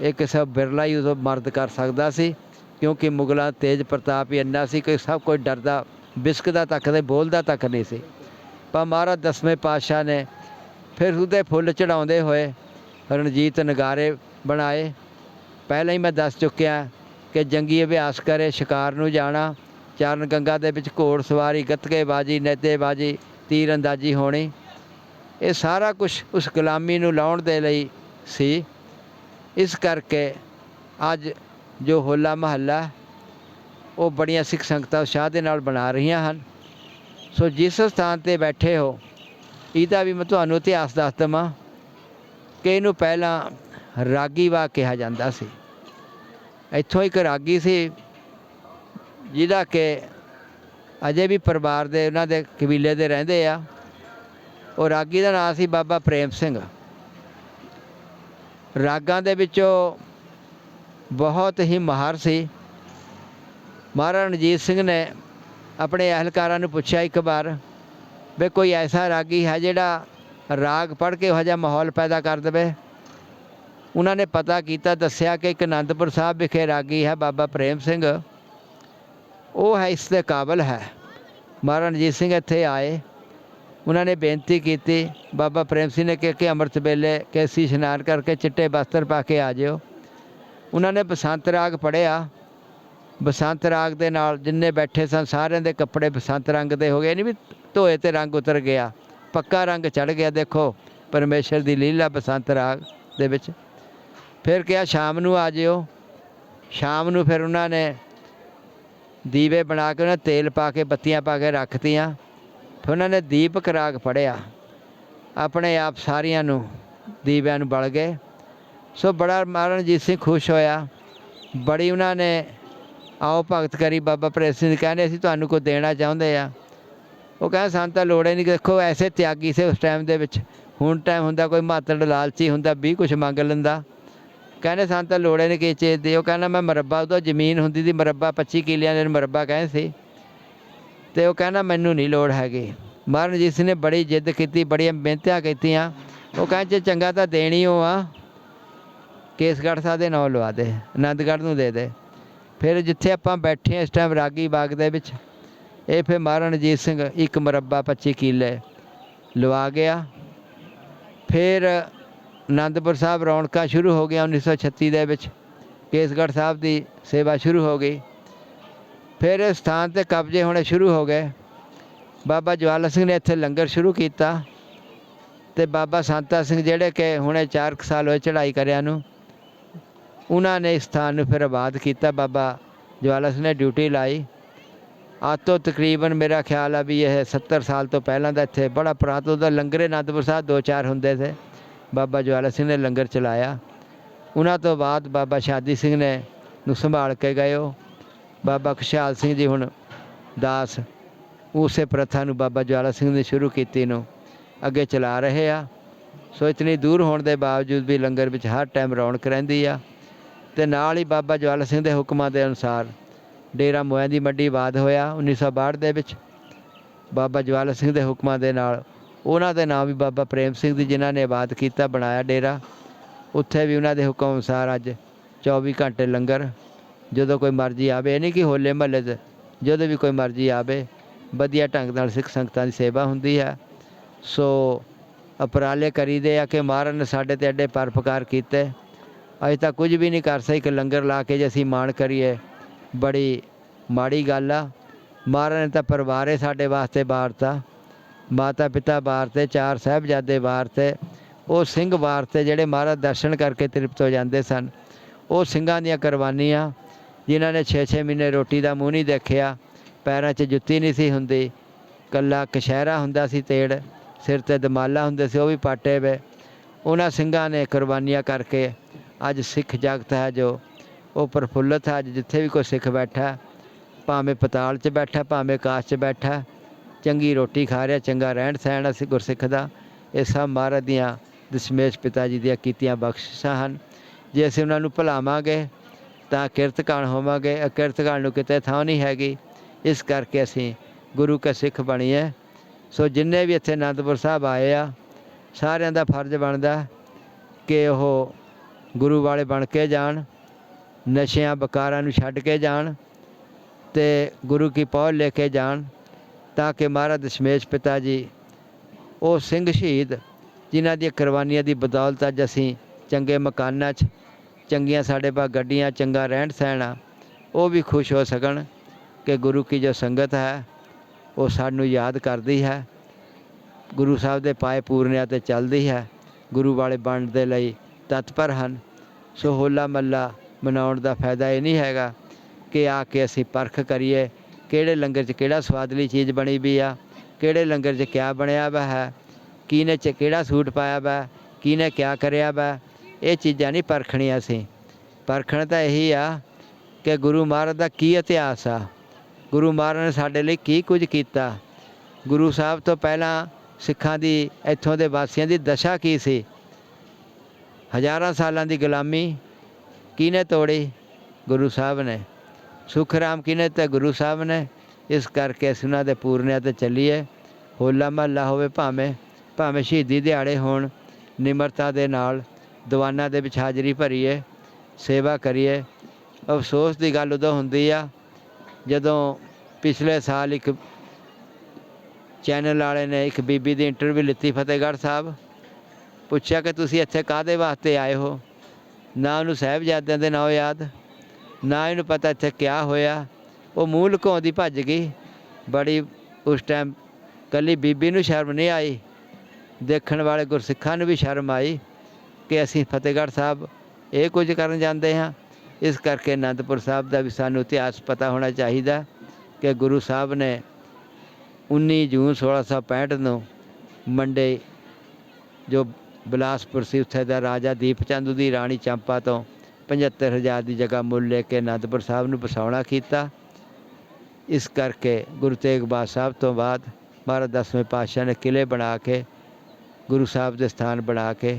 B: ਇਹ ਕਿਸੇ ਬਿਰਲਾ ਹੀ ਉਦੋਂ ਮਰਦ ਕਰ ਸਕਦਾ ਸੀ, ਕਿਉਂਕਿ ਮੁਗਲਾਂ ਤੇਜ ਪ੍ਰਤਾਪ ਹੀ ਇੰਨਾ ਸੀ ਕਿ ਸਭ ਕੋਈ ਡਰਦਾ ਬਿਸਕਦਾ ਤੱਕ ਤੇ ਬੋਲਦਾ ਤੱਕ ਨਹੀਂ ਸੀ। ਪਰ ਮਹਾਰਾਜ ਦਸਵੇਂ ਪਾਤਸ਼ਾਹ ਨੇ ਫਿਰ ਉਹਦੇ ਫੁੱਲ ਚੜਾਉਂਦੇ ਹੋਏ ਰਣਜੀਤ ਨਗਾਰੇ ਬਣਾਏ। ਪਹਿਲਾਂ ਹੀ ਮੈਂ ਦੱਸ ਚੁੱਕਿਆ ਕਿ ਜੰਗੀ ਅਭਿਆਸ ਕਰੇ, ਸ਼ਿਕਾਰ ਨੂੰ ਜਾਣਾ, ਚਰਨ ਗੰਗਾ ਦੇ ਵਿੱਚ ਘੋੜ ਸਵਾਰੀ, ਗੱਤਕੇਬਾਜ਼ੀ, ਨੇਤੇਬਾਜ਼ੀ, ਤੀਰ ਅੰਦਾਜ਼ੀ ਹੋਣੀ, ਇਹ ਸਾਰਾ ਕੁਝ ਉਸ ਗੁਲਾਮੀ ਨੂੰ ਲਾਉਣ ਦੇ ਲਈ ਸੀ। ਇਸ ਕਰਕੇ ਅੱਜ ਜੋ ਹੋਲਾ ਮਹੱਲਾ ਉਹ ਬੜੀਆਂ ਸਿੱਖ ਸੰਗਤਾਂ ਉਤਸ਼ਾਹ ਦੇ ਨਾਲ ਬਣਾ ਰਹੀਆਂ ਹਨ। ਸੋ ਜਿਸ ਸਥਾਨ ਤੇ ਬੈਠੇ ਹੋ, ਇਹਦਾ ਵੀ ਮੈਂ ਤੁਹਾਨੂੰ ਇਤਿਹਾਸ ਦੱਸ ਦਵਾਂ ਕਿ ਇਹਨੂੰ ਪਹਿਲਾਂ ਰਾਗੀ ਰਾਗੀਵਾ ਕਿਹਾ ਜਾਂਦਾ ਸੀ। ਇੱਥੋਂ ਇੱਕ ਰਾਗੀ ਸੀ ਜਿਹਦਾ ਕਿ ਅਜੇ ਵੀ ਪਰਿਵਾਰ ਦੇ ਉਹਨਾਂ ਦੇ ਕਬੀਲੇ ਦੇ ਰਹਿੰਦੇ ਆ। ਉਹ ਰਾਗੀ ਦਾ ਨਾਮ ਸੀ ਬਾਬਾ ਪ੍ਰੇਮ ਸਿੰਘ। ਰਾਗਾਂ ਦੇ ਵਿੱਚੋਂ ਬਹੁਤ ਹੀ ਮਾਹਰ ਸੀ। ਮਹਾਰਾਜਾ ਰਣਜੀਤ ਸਿੰਘ ਨੇ ਆਪਣੇ ਅਹਿਲਕਾਰਾਂ ਨੂੰ ਪੁੱਛਿਆ ਇੱਕ ਵਾਰ ਵੀ ਕੋਈ ਐਸਾ ਰਾਗੀ ਹੈ ਜਿਹੜਾ ਰਾਗ ਪੜ੍ਹ ਕੇ ਉਹ ਜਿਹਾ ਮਾਹੌਲ ਪੈਦਾ ਕਰ ਦੇਵੇ। ਉਹਨਾਂ ਨੇ ਪਤਾ ਕੀਤਾ, ਦੱਸਿਆ ਕਿ ਇੱਕ ਅਨੰਦਪੁਰ ਸਾਹਿਬ ਵਿਖੇ ਰਾਗੀ ਹੈ, ਬਾਬਾ ਪ੍ਰੇਮ ਸਿੰਘ। ਉਹ ਹੈ, ਇਸ ਦੇ ਕਾਬਲ ਹੈ। ਮਹਾਰਾਜਾ ਰਣਜੀਤ ਸਿੰਘ ਇੱਥੇ ਆਏ। ਉਹਨਾਂ ਨੇ ਬੇਨਤੀ ਕੀਤੀ, ਬਾਬਾ ਪ੍ਰੇਮ ਸਿੰਘ ਨੇ ਕਿਹਾ ਕਿ ਅੰਮ੍ਰਿਤ ਵੇਲੇ ਕੈਸੀ ਇਸ਼ਨਾਨ ਕਰਕੇ ਚਿੱਟੇ ਵਸਤਰ ਪਾ ਕੇ ਆ ਜਿਓ। ਉਹਨਾਂ ਨੇ ਬਸੰਤ ਰਾਗ ਪੜ੍ਹਿਆ। ਬਸੰਤ ਰਾਗ ਦੇ ਨਾਲ ਜਿੰਨੇ ਬੈਠੇ ਸਨ, ਸਾਰਿਆਂ ਦੇ ਕੱਪੜੇ ਬਸੰਤ ਰੰਗ ਦੇ ਹੋ ਗਏ ਨਹੀਂ ਵੀ ਧੋਏ ਤੇ ਰੰਗ ਉਤਰ ਗਿਆ। ਪੱਕਾ ਰੰਗ ਚੜ ਗਿਆ, ਦੇਖੋ, ਪਰਮੇਸ਼ਰ ਦੀ ਲੀਲਾ ਬਸੰਤ ਰਾਗ ਦੇ ਵਿੱਚ। ਫਿਰ ਕਿਹਾ, ਸ਼ਾਮ ਨੂੰ ਆ ਜਿਓ। ਸ਼ਾਮ ਨੂੰ ਫਿਰ ਉਹਨਾਂ ਨੇ ਦੀਵੇ ਬਣਾ ਕੇ, ਉਹਨਾਂ ਤੇਲ ਪਾ ਕੇ ਬੱਤੀਆਂ ਪਾ ਕੇ ਰੱਖਤੀਆਂ ਉਹਨਾਂ ਨੇ ਦੀਪਕ ਰਾਗ ਪੜਿਆ ਆਪਣੇ ਆਪ ਸਾਰਿਆਂ ਨੂੰ ਦੀਵਿਆਂ ਨੂੰ ਬਲ ਗਏ। ਸੋ ਬੜਾ ਮਹਾਰਾਜਾ ਰਣਜੀਤ ਸਿੰਘ ਖੁਸ਼ ਹੋਇਆ। ਬੜੀ ਉਹਨਾਂ ਨੇ, ਆਓ ਭਗਤ ਕਰੀ ਬਾਬਾ ਪ੍ਰੇਮ ਸਿੰਘ ਕਹਿੰਦੇ, ਅਸੀਂ ਤੁਹਾਨੂੰ ਕੋਈ ਦੇਣਾ ਚਾਹੁੰਦੇ ਆ। ਉਹ ਕਹਿੰਦਾ, ਸਾਨੂੰ ਤਾਂ ਲੋੜ ਹੀ ਨਹੀਂ, ਦੇਖੋ ਐਸੇ ਤਿਆਗੀ ਸੀ ਉਸ ਟਾਈਮ ਦੇ ਵਿੱਚ। ਹੁਣ ਟਾਈਮ ਹੁੰਦਾ ਕੋਈ ਮਾਤੜ ਲਾਲਚੀ ਹੁੰਦਾ, ਵੀ ਕੁਝ ਮੰਗ ਲੈਂਦਾ। ਕਹਿੰਦੇ, ਸਾਨੂੰ ਤਾਂ ਲੋੜ ਹੀ ਨਹੀਂ ਕਿਸੇ ਚੀਜ਼ ਦੀ। ਉਹ ਕਹਿੰਦਾ, ਮੈਂ ਮਰੱਬਾ ਉਹਦਾ ਜ਼ਮੀਨ ਹੁੰਦੀ ਸੀ, ਮਰੱਬਾ 25 ਕਿੱਲਿਆਂ ਦੇ ਮਰੱਬਾ ਕਹਿੰਦੇ ਸੀ। ਤੇ ਉਹ ਕਹਿੰਦਾ, ਮੈਨੂੰ ਨਹੀਂ ਲੋੜ ਹੈਗੀ। ਮਹਾਰਾਜ ਜੀ ਸਿੰਘ ਨੇ ਬੜੀ ਜਿੱਦ ਕੀਤੀ, ਬੜੀਆਂ ਮਿਹਨਤਾਂ ਕੀਤੀਆਂ। ਉਹ ਕਹਿੰਦੇ, ਜੇ ਚੰਗਾ ਤਾਂ ਦੇਣੀ ਹੋ ਆ। ਕੇਸਗੜ੍ਹ ਸਾਹਿਬ ਦੇ ਨਾਂ ਲਵਾ ਦੇ ਆਨੰਦਗੜ੍ਹ ਨੂੰ ਦੇ ਦੇ। ਫਿਰ ਜਿੱਥੇ ਆਪਾਂ ਬੈਠੇ ਹਾਂ ਇਸ ਟਾਈਮ ਰਾਗੀ ਬਾਗ ਦੇ ਵਿੱਚ, ਇਹ ਫਿਰ ਮਹਾਰਾਜਾ ਰਣਜੀਤ ਸਿੰਘ ਇੱਕ ਮਰੱਬਾ 25 ਕਿੱਲੇ ਲਵਾ ਗਿਆ। ਫਿਰ ਆਨੰਦਪੁਰ ਸਾਹਿਬ ਰੌਣਕਾਂ ਸ਼ੁਰੂ ਹੋ ਗਿਆ 1936 ਦੇ ਵਿੱਚ। ਕੇਸਗੜ੍ਹ ਸਾਹਿਬ ਦੀ ਸੇਵਾ ਸ਼ੁਰੂ ਹੋ ਗਈ। ਫਿਰ ਇਸ ਸਥਾਨ ਤੇ ਕਬਜ਼ੇ ਹੋਣੇ ਸ਼ੁਰੂ ਹੋ ਗਏ। ਬਾਬਾ ਜਵਾਲਾ ਸਿੰਘ ਨੇ ਇੱਥੇ ਲੰਗਰ ਸ਼ੁਰੂ ਕੀਤਾ ਤੇ ਬਾਬਾ ਸੰਤਾ ਸਿੰਘ ਜਿਹੜੇ ਕਿ ਹੁਣੇ 4 ਸਾਲ ਹੋਏ ਚੜ੍ਹਾਈ ਕਰਿਆ ਨੂੰ, ਉਹਨਾਂ ਨੇ ਇਸ ਸਥਾਨ ਨੂੰ ਫਿਰ ਆਬਾਦ ਕੀਤਾ। ਬਾਬਾ ਜਵਾਲਾ ਸਿੰਘ ਨੇ ਡਿਊਟੀ ਲਾਈ। ਅੱਜ ਤੋਂ ਤਕਰੀਬਨ ਮੇਰਾ ਖਿਆਲ ਆ ਵੀ ਇਹ 70 ਸਾਲ ਤੋਂ ਪਹਿਲਾਂ ਦਾ ਇੱਥੇ ਬੜਾ ਪੁਰਾਤਨ ਦਾ ਲੰਗਰ ਅਨੰਦਪੁਰ ਸਾਹਿਬ ਦੋ ਚਾਰ ਹੁੰਦੇ ਥੇ। ਬਾਬਾ ਜਵਾਲਾ ਸਿੰਘ ਨੇ ਲੰਗਰ ਚਲਾਇਆ। ਉਹਨਾਂ ਤੋਂ ਬਾਅਦ ਬਾਬਾ ਸ਼ਾਦੀ ਸਿੰਘ ਨੇ ਨੂੰ ਸੰਭਾਲ ਕੇ ਗਏ ਉਹ। ਬਾਬਾ ਖੁਸ਼ਹਾਲ ਸਿੰਘ ਜੀ ਹੁਣ ਦਾਸ ਉਸੇ ਪ੍ਰਥਾ ਨੂੰ ਬਾਬਾ ਜਵਾਲਾ ਸਿੰਘ ਨੇ ਸ਼ੁਰੂ ਕੀਤੀ ਨੂੰ ਅੱਗੇ ਚਲਾ ਰਹੇ ਆ। ਸੋ ਇਤਨੀ ਦੂਰ ਹੋਣ ਦੇ ਬਾਵਜੂਦ ਵੀ ਲੰਗਰ ਵਿੱਚ ਹਰ ਟਾਈਮ ਰੌਣਕ ਰਹਿੰਦੀ ਆ ਤੇ ਨਾਲ ਹੀ ਬਾਬਾ ਜਵਾਲਾ ਸਿੰਘ ਦੇ ਹੁਕਮਾਂ ਦੇ ਅਨੁਸਾਰ ਡੇਰਾ ਮੋਇਆਂ ਦੀ ਮੰਡੀ ਆਬਾਦ ਹੋਇਆ 1962 ਦੇ ਵਿੱਚ। ਬਾਬਾ ਜਵਾਲਾ ਸਿੰਘ ਦੇ ਹੁਕਮਾਂ ਦੇ ਨਾਲ ਉਹਨਾਂ ਦੇ ਨਾਮ ਵੀ ਬਾਬਾ ਪ੍ਰੇਮ ਸਿੰਘ ਦੀ ਜਿਨ੍ਹਾਂ ਨੇ ਆਬਾਦ ਕੀਤਾ ਬਣਾਇਆ ਡੇਰਾ। ਉੱਥੇ ਵੀ ਉਹਨਾਂ ਦੇ ਹੁਕਮ ਅਨੁਸਾਰ ਅੱਜ 24 ਘੰਟੇ ਲੰਗਰ ਜਦੋਂ ਕੋਈ ਮਰਜ਼ੀ ਆਵੇ, ਇਹ ਨਹੀਂ ਕਿ ਹੋਲੇ ਮਹੱਲੇ 'ਚ ਜਦੋਂ ਵੀ ਕੋਈ ਮਰਜ਼ੀ ਆਵੇ, ਵਧੀਆ ਢੰਗ ਨਾਲ ਸਿੱਖ ਸੰਗਤਾਂ ਦੀ ਸੇਵਾ ਹੁੰਦੀ ਹੈ। ਸੋ ਉਪਰਾਲੇ ਕਰੀਦੇ ਆ ਕਿ ਮਹਾਰਾਜ ਨੇ ਸਾਡੇ ਤੇ ਐਡੇ ਪਰਪਕਾਰ ਕੀਤੇ। ਅਜੇ ਤਾਂ ਕੁਝ ਵੀ ਨਹੀਂ ਕਰ ਸਕੇ ਕਿ ਲੰਗਰ ਲਾ ਕੇ ਜੇ ਅਸੀਂ ਮਾਣ ਕਰੀਏ। ਬੜੀ ਮਾੜੀ ਗੱਲ ਆ। ਮਹਾਰਾਜ ਨੇ ਤਾਂ ਪਰਿਵਾਰੇ ਸਾਡੇ ਵਾਸਤੇ ਬਾਰਤਾ ਮਾਤਾ ਪਿਤਾ ਵਾਰਤੇ, ਚਾਰ ਸਾਹਿਬਜ਼ਾਦੇ ਵਾਰਤੇ। ਉਹ ਸਿੰਘ ਵਾਰਤੇ ਜਿਹੜੇ ਮਹਾਰਾਜ ਦਰਸ਼ਨ ਕਰਕੇ ਤ੍ਰਿਪਤ ਹੋ ਜਾਂਦੇ ਸਨ। ਉਹ ਸਿੰਘਾਂ ਦੀਆਂ ਕੁਰਬਾਨੀਆਂ ਜਿਨ੍ਹਾਂ ਨੇ 6-6 ਮਹੀਨੇ ਰੋਟੀ ਦਾ ਮੂੰਹ ਨਹੀਂ ਦੇਖਿਆ, ਪੈਰਾਂ 'ਚ ਜੁੱਤੀ ਨਹੀਂ ਸੀ ਹੁੰਦੀ, ਕੱਲਾ ਕਸ਼ਹਿਰਾ ਹੁੰਦਾ ਸੀ ਤੇੜ, ਸਿਰ ਤੇ ਦਮਾਲਾ ਹੁੰਦੇ ਸੀ, ਉਹ ਵੀ ਪਾਟੇ ਵੇ। ਉਹਨਾਂ ਸਿੰਘਾਂ ਨੇ ਕੁਰਬਾਨੀਆਂ ਕਰਕੇ ਅੱਜ ਸਿੱਖ ਜਗਤ ਹੈ ਜੋ, ਉਹ ਪ੍ਰਫੁੱਲਤ ਹੈ, ਅੱਜ ਜਿੱਥੇ ਵੀ ਕੋਈ ਸਿੱਖ ਬੈਠਾ, ਭਾਵੇਂ ਪਤਾਲ 'ਚ ਬੈਠਾ, ਭਾਵੇਂ ਕਾਸ਼ 'ਚ ਬੈਠਾ, ਚੰਗੀ ਰੋਟੀ ਖਾ ਰਿਹਾ, ਚੰਗਾ ਰਹਿਣ ਸਹਿਣ ਅਸੀਂ ਗੁਰਸਿੱਖ ਦਾ, ਇਹ ਸਭ ਮਹਾਰਾਜ ਦੀਆਂ ਦਸ਼ਮੇਸ਼ ਪਿਤਾ ਜੀ ਦੀਆਂ ਕੀਤੀਆਂ ਬਖਸ਼ਿਸ਼ਾਂ ਹਨ। ਜੇ ਅਸੀਂ ਉਹਨਾਂ ਨੂੰ ਭੁਲਾਵਾਂਗੇ ਤਾਂ ਕਿਰਤਕਾਣ ਹੋਵਾਂਗੇ ਅਕਿਰਤਕਾਣ ਨੂੰ ਕਿਤੇ ਥਾਂ ਨਹੀਂ ਹੈਗੀ। ਇਸ ਕਰਕੇ ਅਸੀਂ ਗੁਰੂ ਕੇ ਸਿੱਖ ਬਣੀਏ ਸੋ ਜਿੰਨੇ ਵੀ ਇੱਥੇ ਅਨੰਦਪੁਰ ਸਾਹਿਬ ਆਏ ਆ, ਸਾਰਿਆਂ ਦਾ ਫਰਜ਼ ਬਣਦਾ ਕਿ ਉਹ ਗੁਰੂ ਵਾਲੇ ਬਣ ਕੇ ਜਾਣ, ਨਸ਼ਿਆਂ, ਬਕਾਰਾਂ ਨੂੰ ਛੱਡ ਕੇ ਜਾਣ ਤੇ ਗੁਰੂ ਕੀ ਪੌਲ ਲੈ ਕੇ ਜਾਣ ਤਾਂ ਕਿ ਮਹਾਰਾਜ ਦਸ਼ਮੇਸ਼ ਪਿਤਾ ਜੀ, ਉਹ ਸਿੰਘ ਸ਼ਹੀਦ, ਜਿਨ੍ਹਾਂ ਦੀਆਂ ਕੁਰਬਾਨੀਆਂ ਦੀ ਬਦੌਲਤ ਅੱਜ ਅਸੀਂ ਚੰਗੇ ਮਕਾਨਾਂ 'ਚ ਚੰਗੀਆਂ ਸਾਡੇ ਪਾ ਗੱਡੀਆਂ, ਚੰਗਾ ਰਹਿਣ ਸਹਿਣ ਆ, ਉਹ ਵੀ ਖੁਸ਼ ਹੋ ਸਕਣ ਕਿ ਗੁਰੂ ਕੀ ਜੋ ਸੰਗਤ ਹੈ, ਉਹ ਸਾਨੂੰ ਯਾਦ ਕਰਦੀ ਹੈ। ਗੁਰੂ ਸਾਹਿਬ ਦੇ ਪਾਏ ਪੂਰਨਿਆਂ ਤੇ ਚੱਲਦੀ ਹੈ, ਗੁਰੂ ਵਾਲੇ ਬਣਨ ਦੇ ਲਈ ਤਤਪਰ ਹਨ। ਸੋ ਹੋਲਾ ਮੱਲਾ ਮਨਾਉਣ ਦਾ ਫਾਇਦਾ ਇਹ ਨਹੀਂ ਹੈਗਾ ਕਿ ਆ ਕੇ ਅਸੀਂ ਪਰਖ ਕਰੀਏ, ਕਿਹੜੇ ਲੰਗਰ 'ਚ ਕਿਹੜਾ ਸਵਾਦਲੀ ਚੀਜ਼ ਬਣੀ ਵੀ ਆ, ਕਿਹੜੇ ਲੰਗਰ 'ਚ ਕਿਆ ਬਣਿਆ ਵਾ ਹੈ, ਕਿਹਨੇ 'ਚ ਕਿਹੜਾ ਸੂਟ ਪਾਇਆ ਵਾ, ਕਿਹਨੇ ਕਿਆ ਕਰਿਆ ਵਾ ਇਹ ਚੀਜ਼ਾਂ ਨਹੀਂ ਪਰਖਣੀਆਂ ਅਸੀਂ ਪਰਖਣ ਤਾਂ ਇਹੀ ਆ ਕਿ ਗੁਰੂ ਮਹਾਰਾਜ ਦਾ ਕੀ ਇਤਿਹਾਸ ਆ। ਗੁਰੂ ਮਹਾਰਾਜ ਨੇ ਸਾਡੇ ਲਈ ਕੀ ਕੁਝ ਕੀਤਾ। ਗੁਰੂ ਸਾਹਿਬ ਤੋਂ ਪਹਿਲਾਂ ਸਿੱਖਾਂ ਦੀ, ਇੱਥੋਂ ਦੇ ਵਾਸੀਆਂ ਦੀ ਦਸ਼ਾ ਕੀ ਸੀ? ਹਜ਼ਾਰਾਂ ਸਾਲਾਂ ਦੀ ਗੁਲਾਮੀ ਕਿਹਨੇ ਤੋੜੀ? ਗੁਰੂ ਸਾਹਿਬ ਨੇ। ਸੁਖ ਰਾਮ ਕਿਹਨੇ ਤੇ ਗੁਰੂ ਸਾਹਿਬ ਨੇ। ਇਸ ਕਰਕੇ ਅਸੀਂ ਉਹਨਾਂ ਦੇ ਪੂਰਨਿਆਂ ਤੇ ਚੱਲੀਏ। ਹੋਲਾ ਮਹੱਲਾ ਹੋਵੇ ਭਾਵੇਂ ਭਾਵੇਂ ਸ਼ਹੀਦੀ ਦਿਹਾੜੇ ਹੋਣ, ਨਿਮਰਤਾ ਦੇ ਨਾਲ। ਦੀਵਾਨਾਂ ਦੇ ਵਿੱਚ ਹਾਜ਼ਰੀ ਭਰੀਏ, ਸੇਵਾ ਕਰੀਏ। ਅਫਸੋਸ ਦੀ ਗੱਲ ਉਦੋਂ ਹੁੰਦੀ ਆ, ਜਦੋਂ ਪਿਛਲੇ ਸਾਲ ਇੱਕ ਚੈਨਲ ਵਾਲੇ ਨੇ ਇੱਕ ਬੀਬੀ ਦੀ ਇੰਟਰਵਿਊ ਲਿੱਤੀ ਫਤਿਹਗੜ੍ਹ ਸਾਹਿਬ। ਪੁੱਛਿਆ ਕਿ ਤੁਸੀਂ ਇੱਥੇ ਕਾਦੇ ਵਾਸਤੇ ਆਏ ਹੋ? ਨਾ ਉਹਨੂੰ ਸਾਹਿਬਜ਼ਾਦਿਆਂ ਦੇ ਨਾਂ ਯਾਦ, ਨਾ ਇਹਨੂੰ ਪਤਾ ਇੱਥੇ ਕਿਆ ਹੋਇਆ। ਉਹ ਮੂੰਹ ਲੁਕਾਉਂਦੀ ਭੱਜ ਗਈ। ਬੜੀ ਉਸ ਟਾਈਮ ਕੱਲੀ ਬੀਬੀ ਨੂੰ ਸ਼ਰਮ ਨਹੀਂ ਆਈ। ਦੇਖਣ ਵਾਲੇ ਗੁਰਸਿੱਖਾਂ ਨੂੰ ਵੀ ਸ਼ਰਮ ਆਈ। ਕਿ ਅਸੀਂ ਫਤਿਹਗੜ੍ਹ ਸਾਹਿਬ ਇਹ ਕੁਝ ਕਰਨ ਜਾਂਦੇ ਹਾਂ। ਇਸ ਕਰਕੇ ਅਨੰਦਪੁਰ ਸਾਹਿਬ ਦਾ ਵੀ ਸਾਨੂੰ ਇਤਿਹਾਸ ਪਤਾ ਹੋਣਾ ਚਾਹੀਦਾ ਕਿ ਗੁਰੂ ਸਾਹਿਬ ਨੇ 19 ਜੂਨ 1665 ਨੂੰ ਮੰਡੇ ਜੋ ਬਿਲਾਸਪੁਰ ਸੀ, ਉੱਥੇ ਦਾ ਰਾਜਾ ਦੀਪ ਚੰਦ ਦੀ ਰਾਣੀ ਚੰਪਾ ਤੋਂ 75000 ਦੀ ਜਗ੍ਹਾ ਮੁੱਲ ਲੈ ਕੇ ਅਨੰਦਪੁਰ ਸਾਹਿਬ ਨੂੰ ਬਸਾਉਣਾ ਕੀਤਾ। ਇਸ ਕਰਕੇ ਗੁਰੂ ਤੇਗ ਬਹਾਦਰ ਸਾਹਿਬ ਤੋਂ ਬਾਅਦ ਮਹਾਰਾਜ ਦਸਵੇਂ ਪਾਤਸ਼ਾਹ ਨੇ ਕਿਲੇ ਬਣਾ ਕੇ, ਗੁਰੂ ਸਾਹਿਬ ਦੇ ਸਥਾਨ ਬਣਾ ਕੇ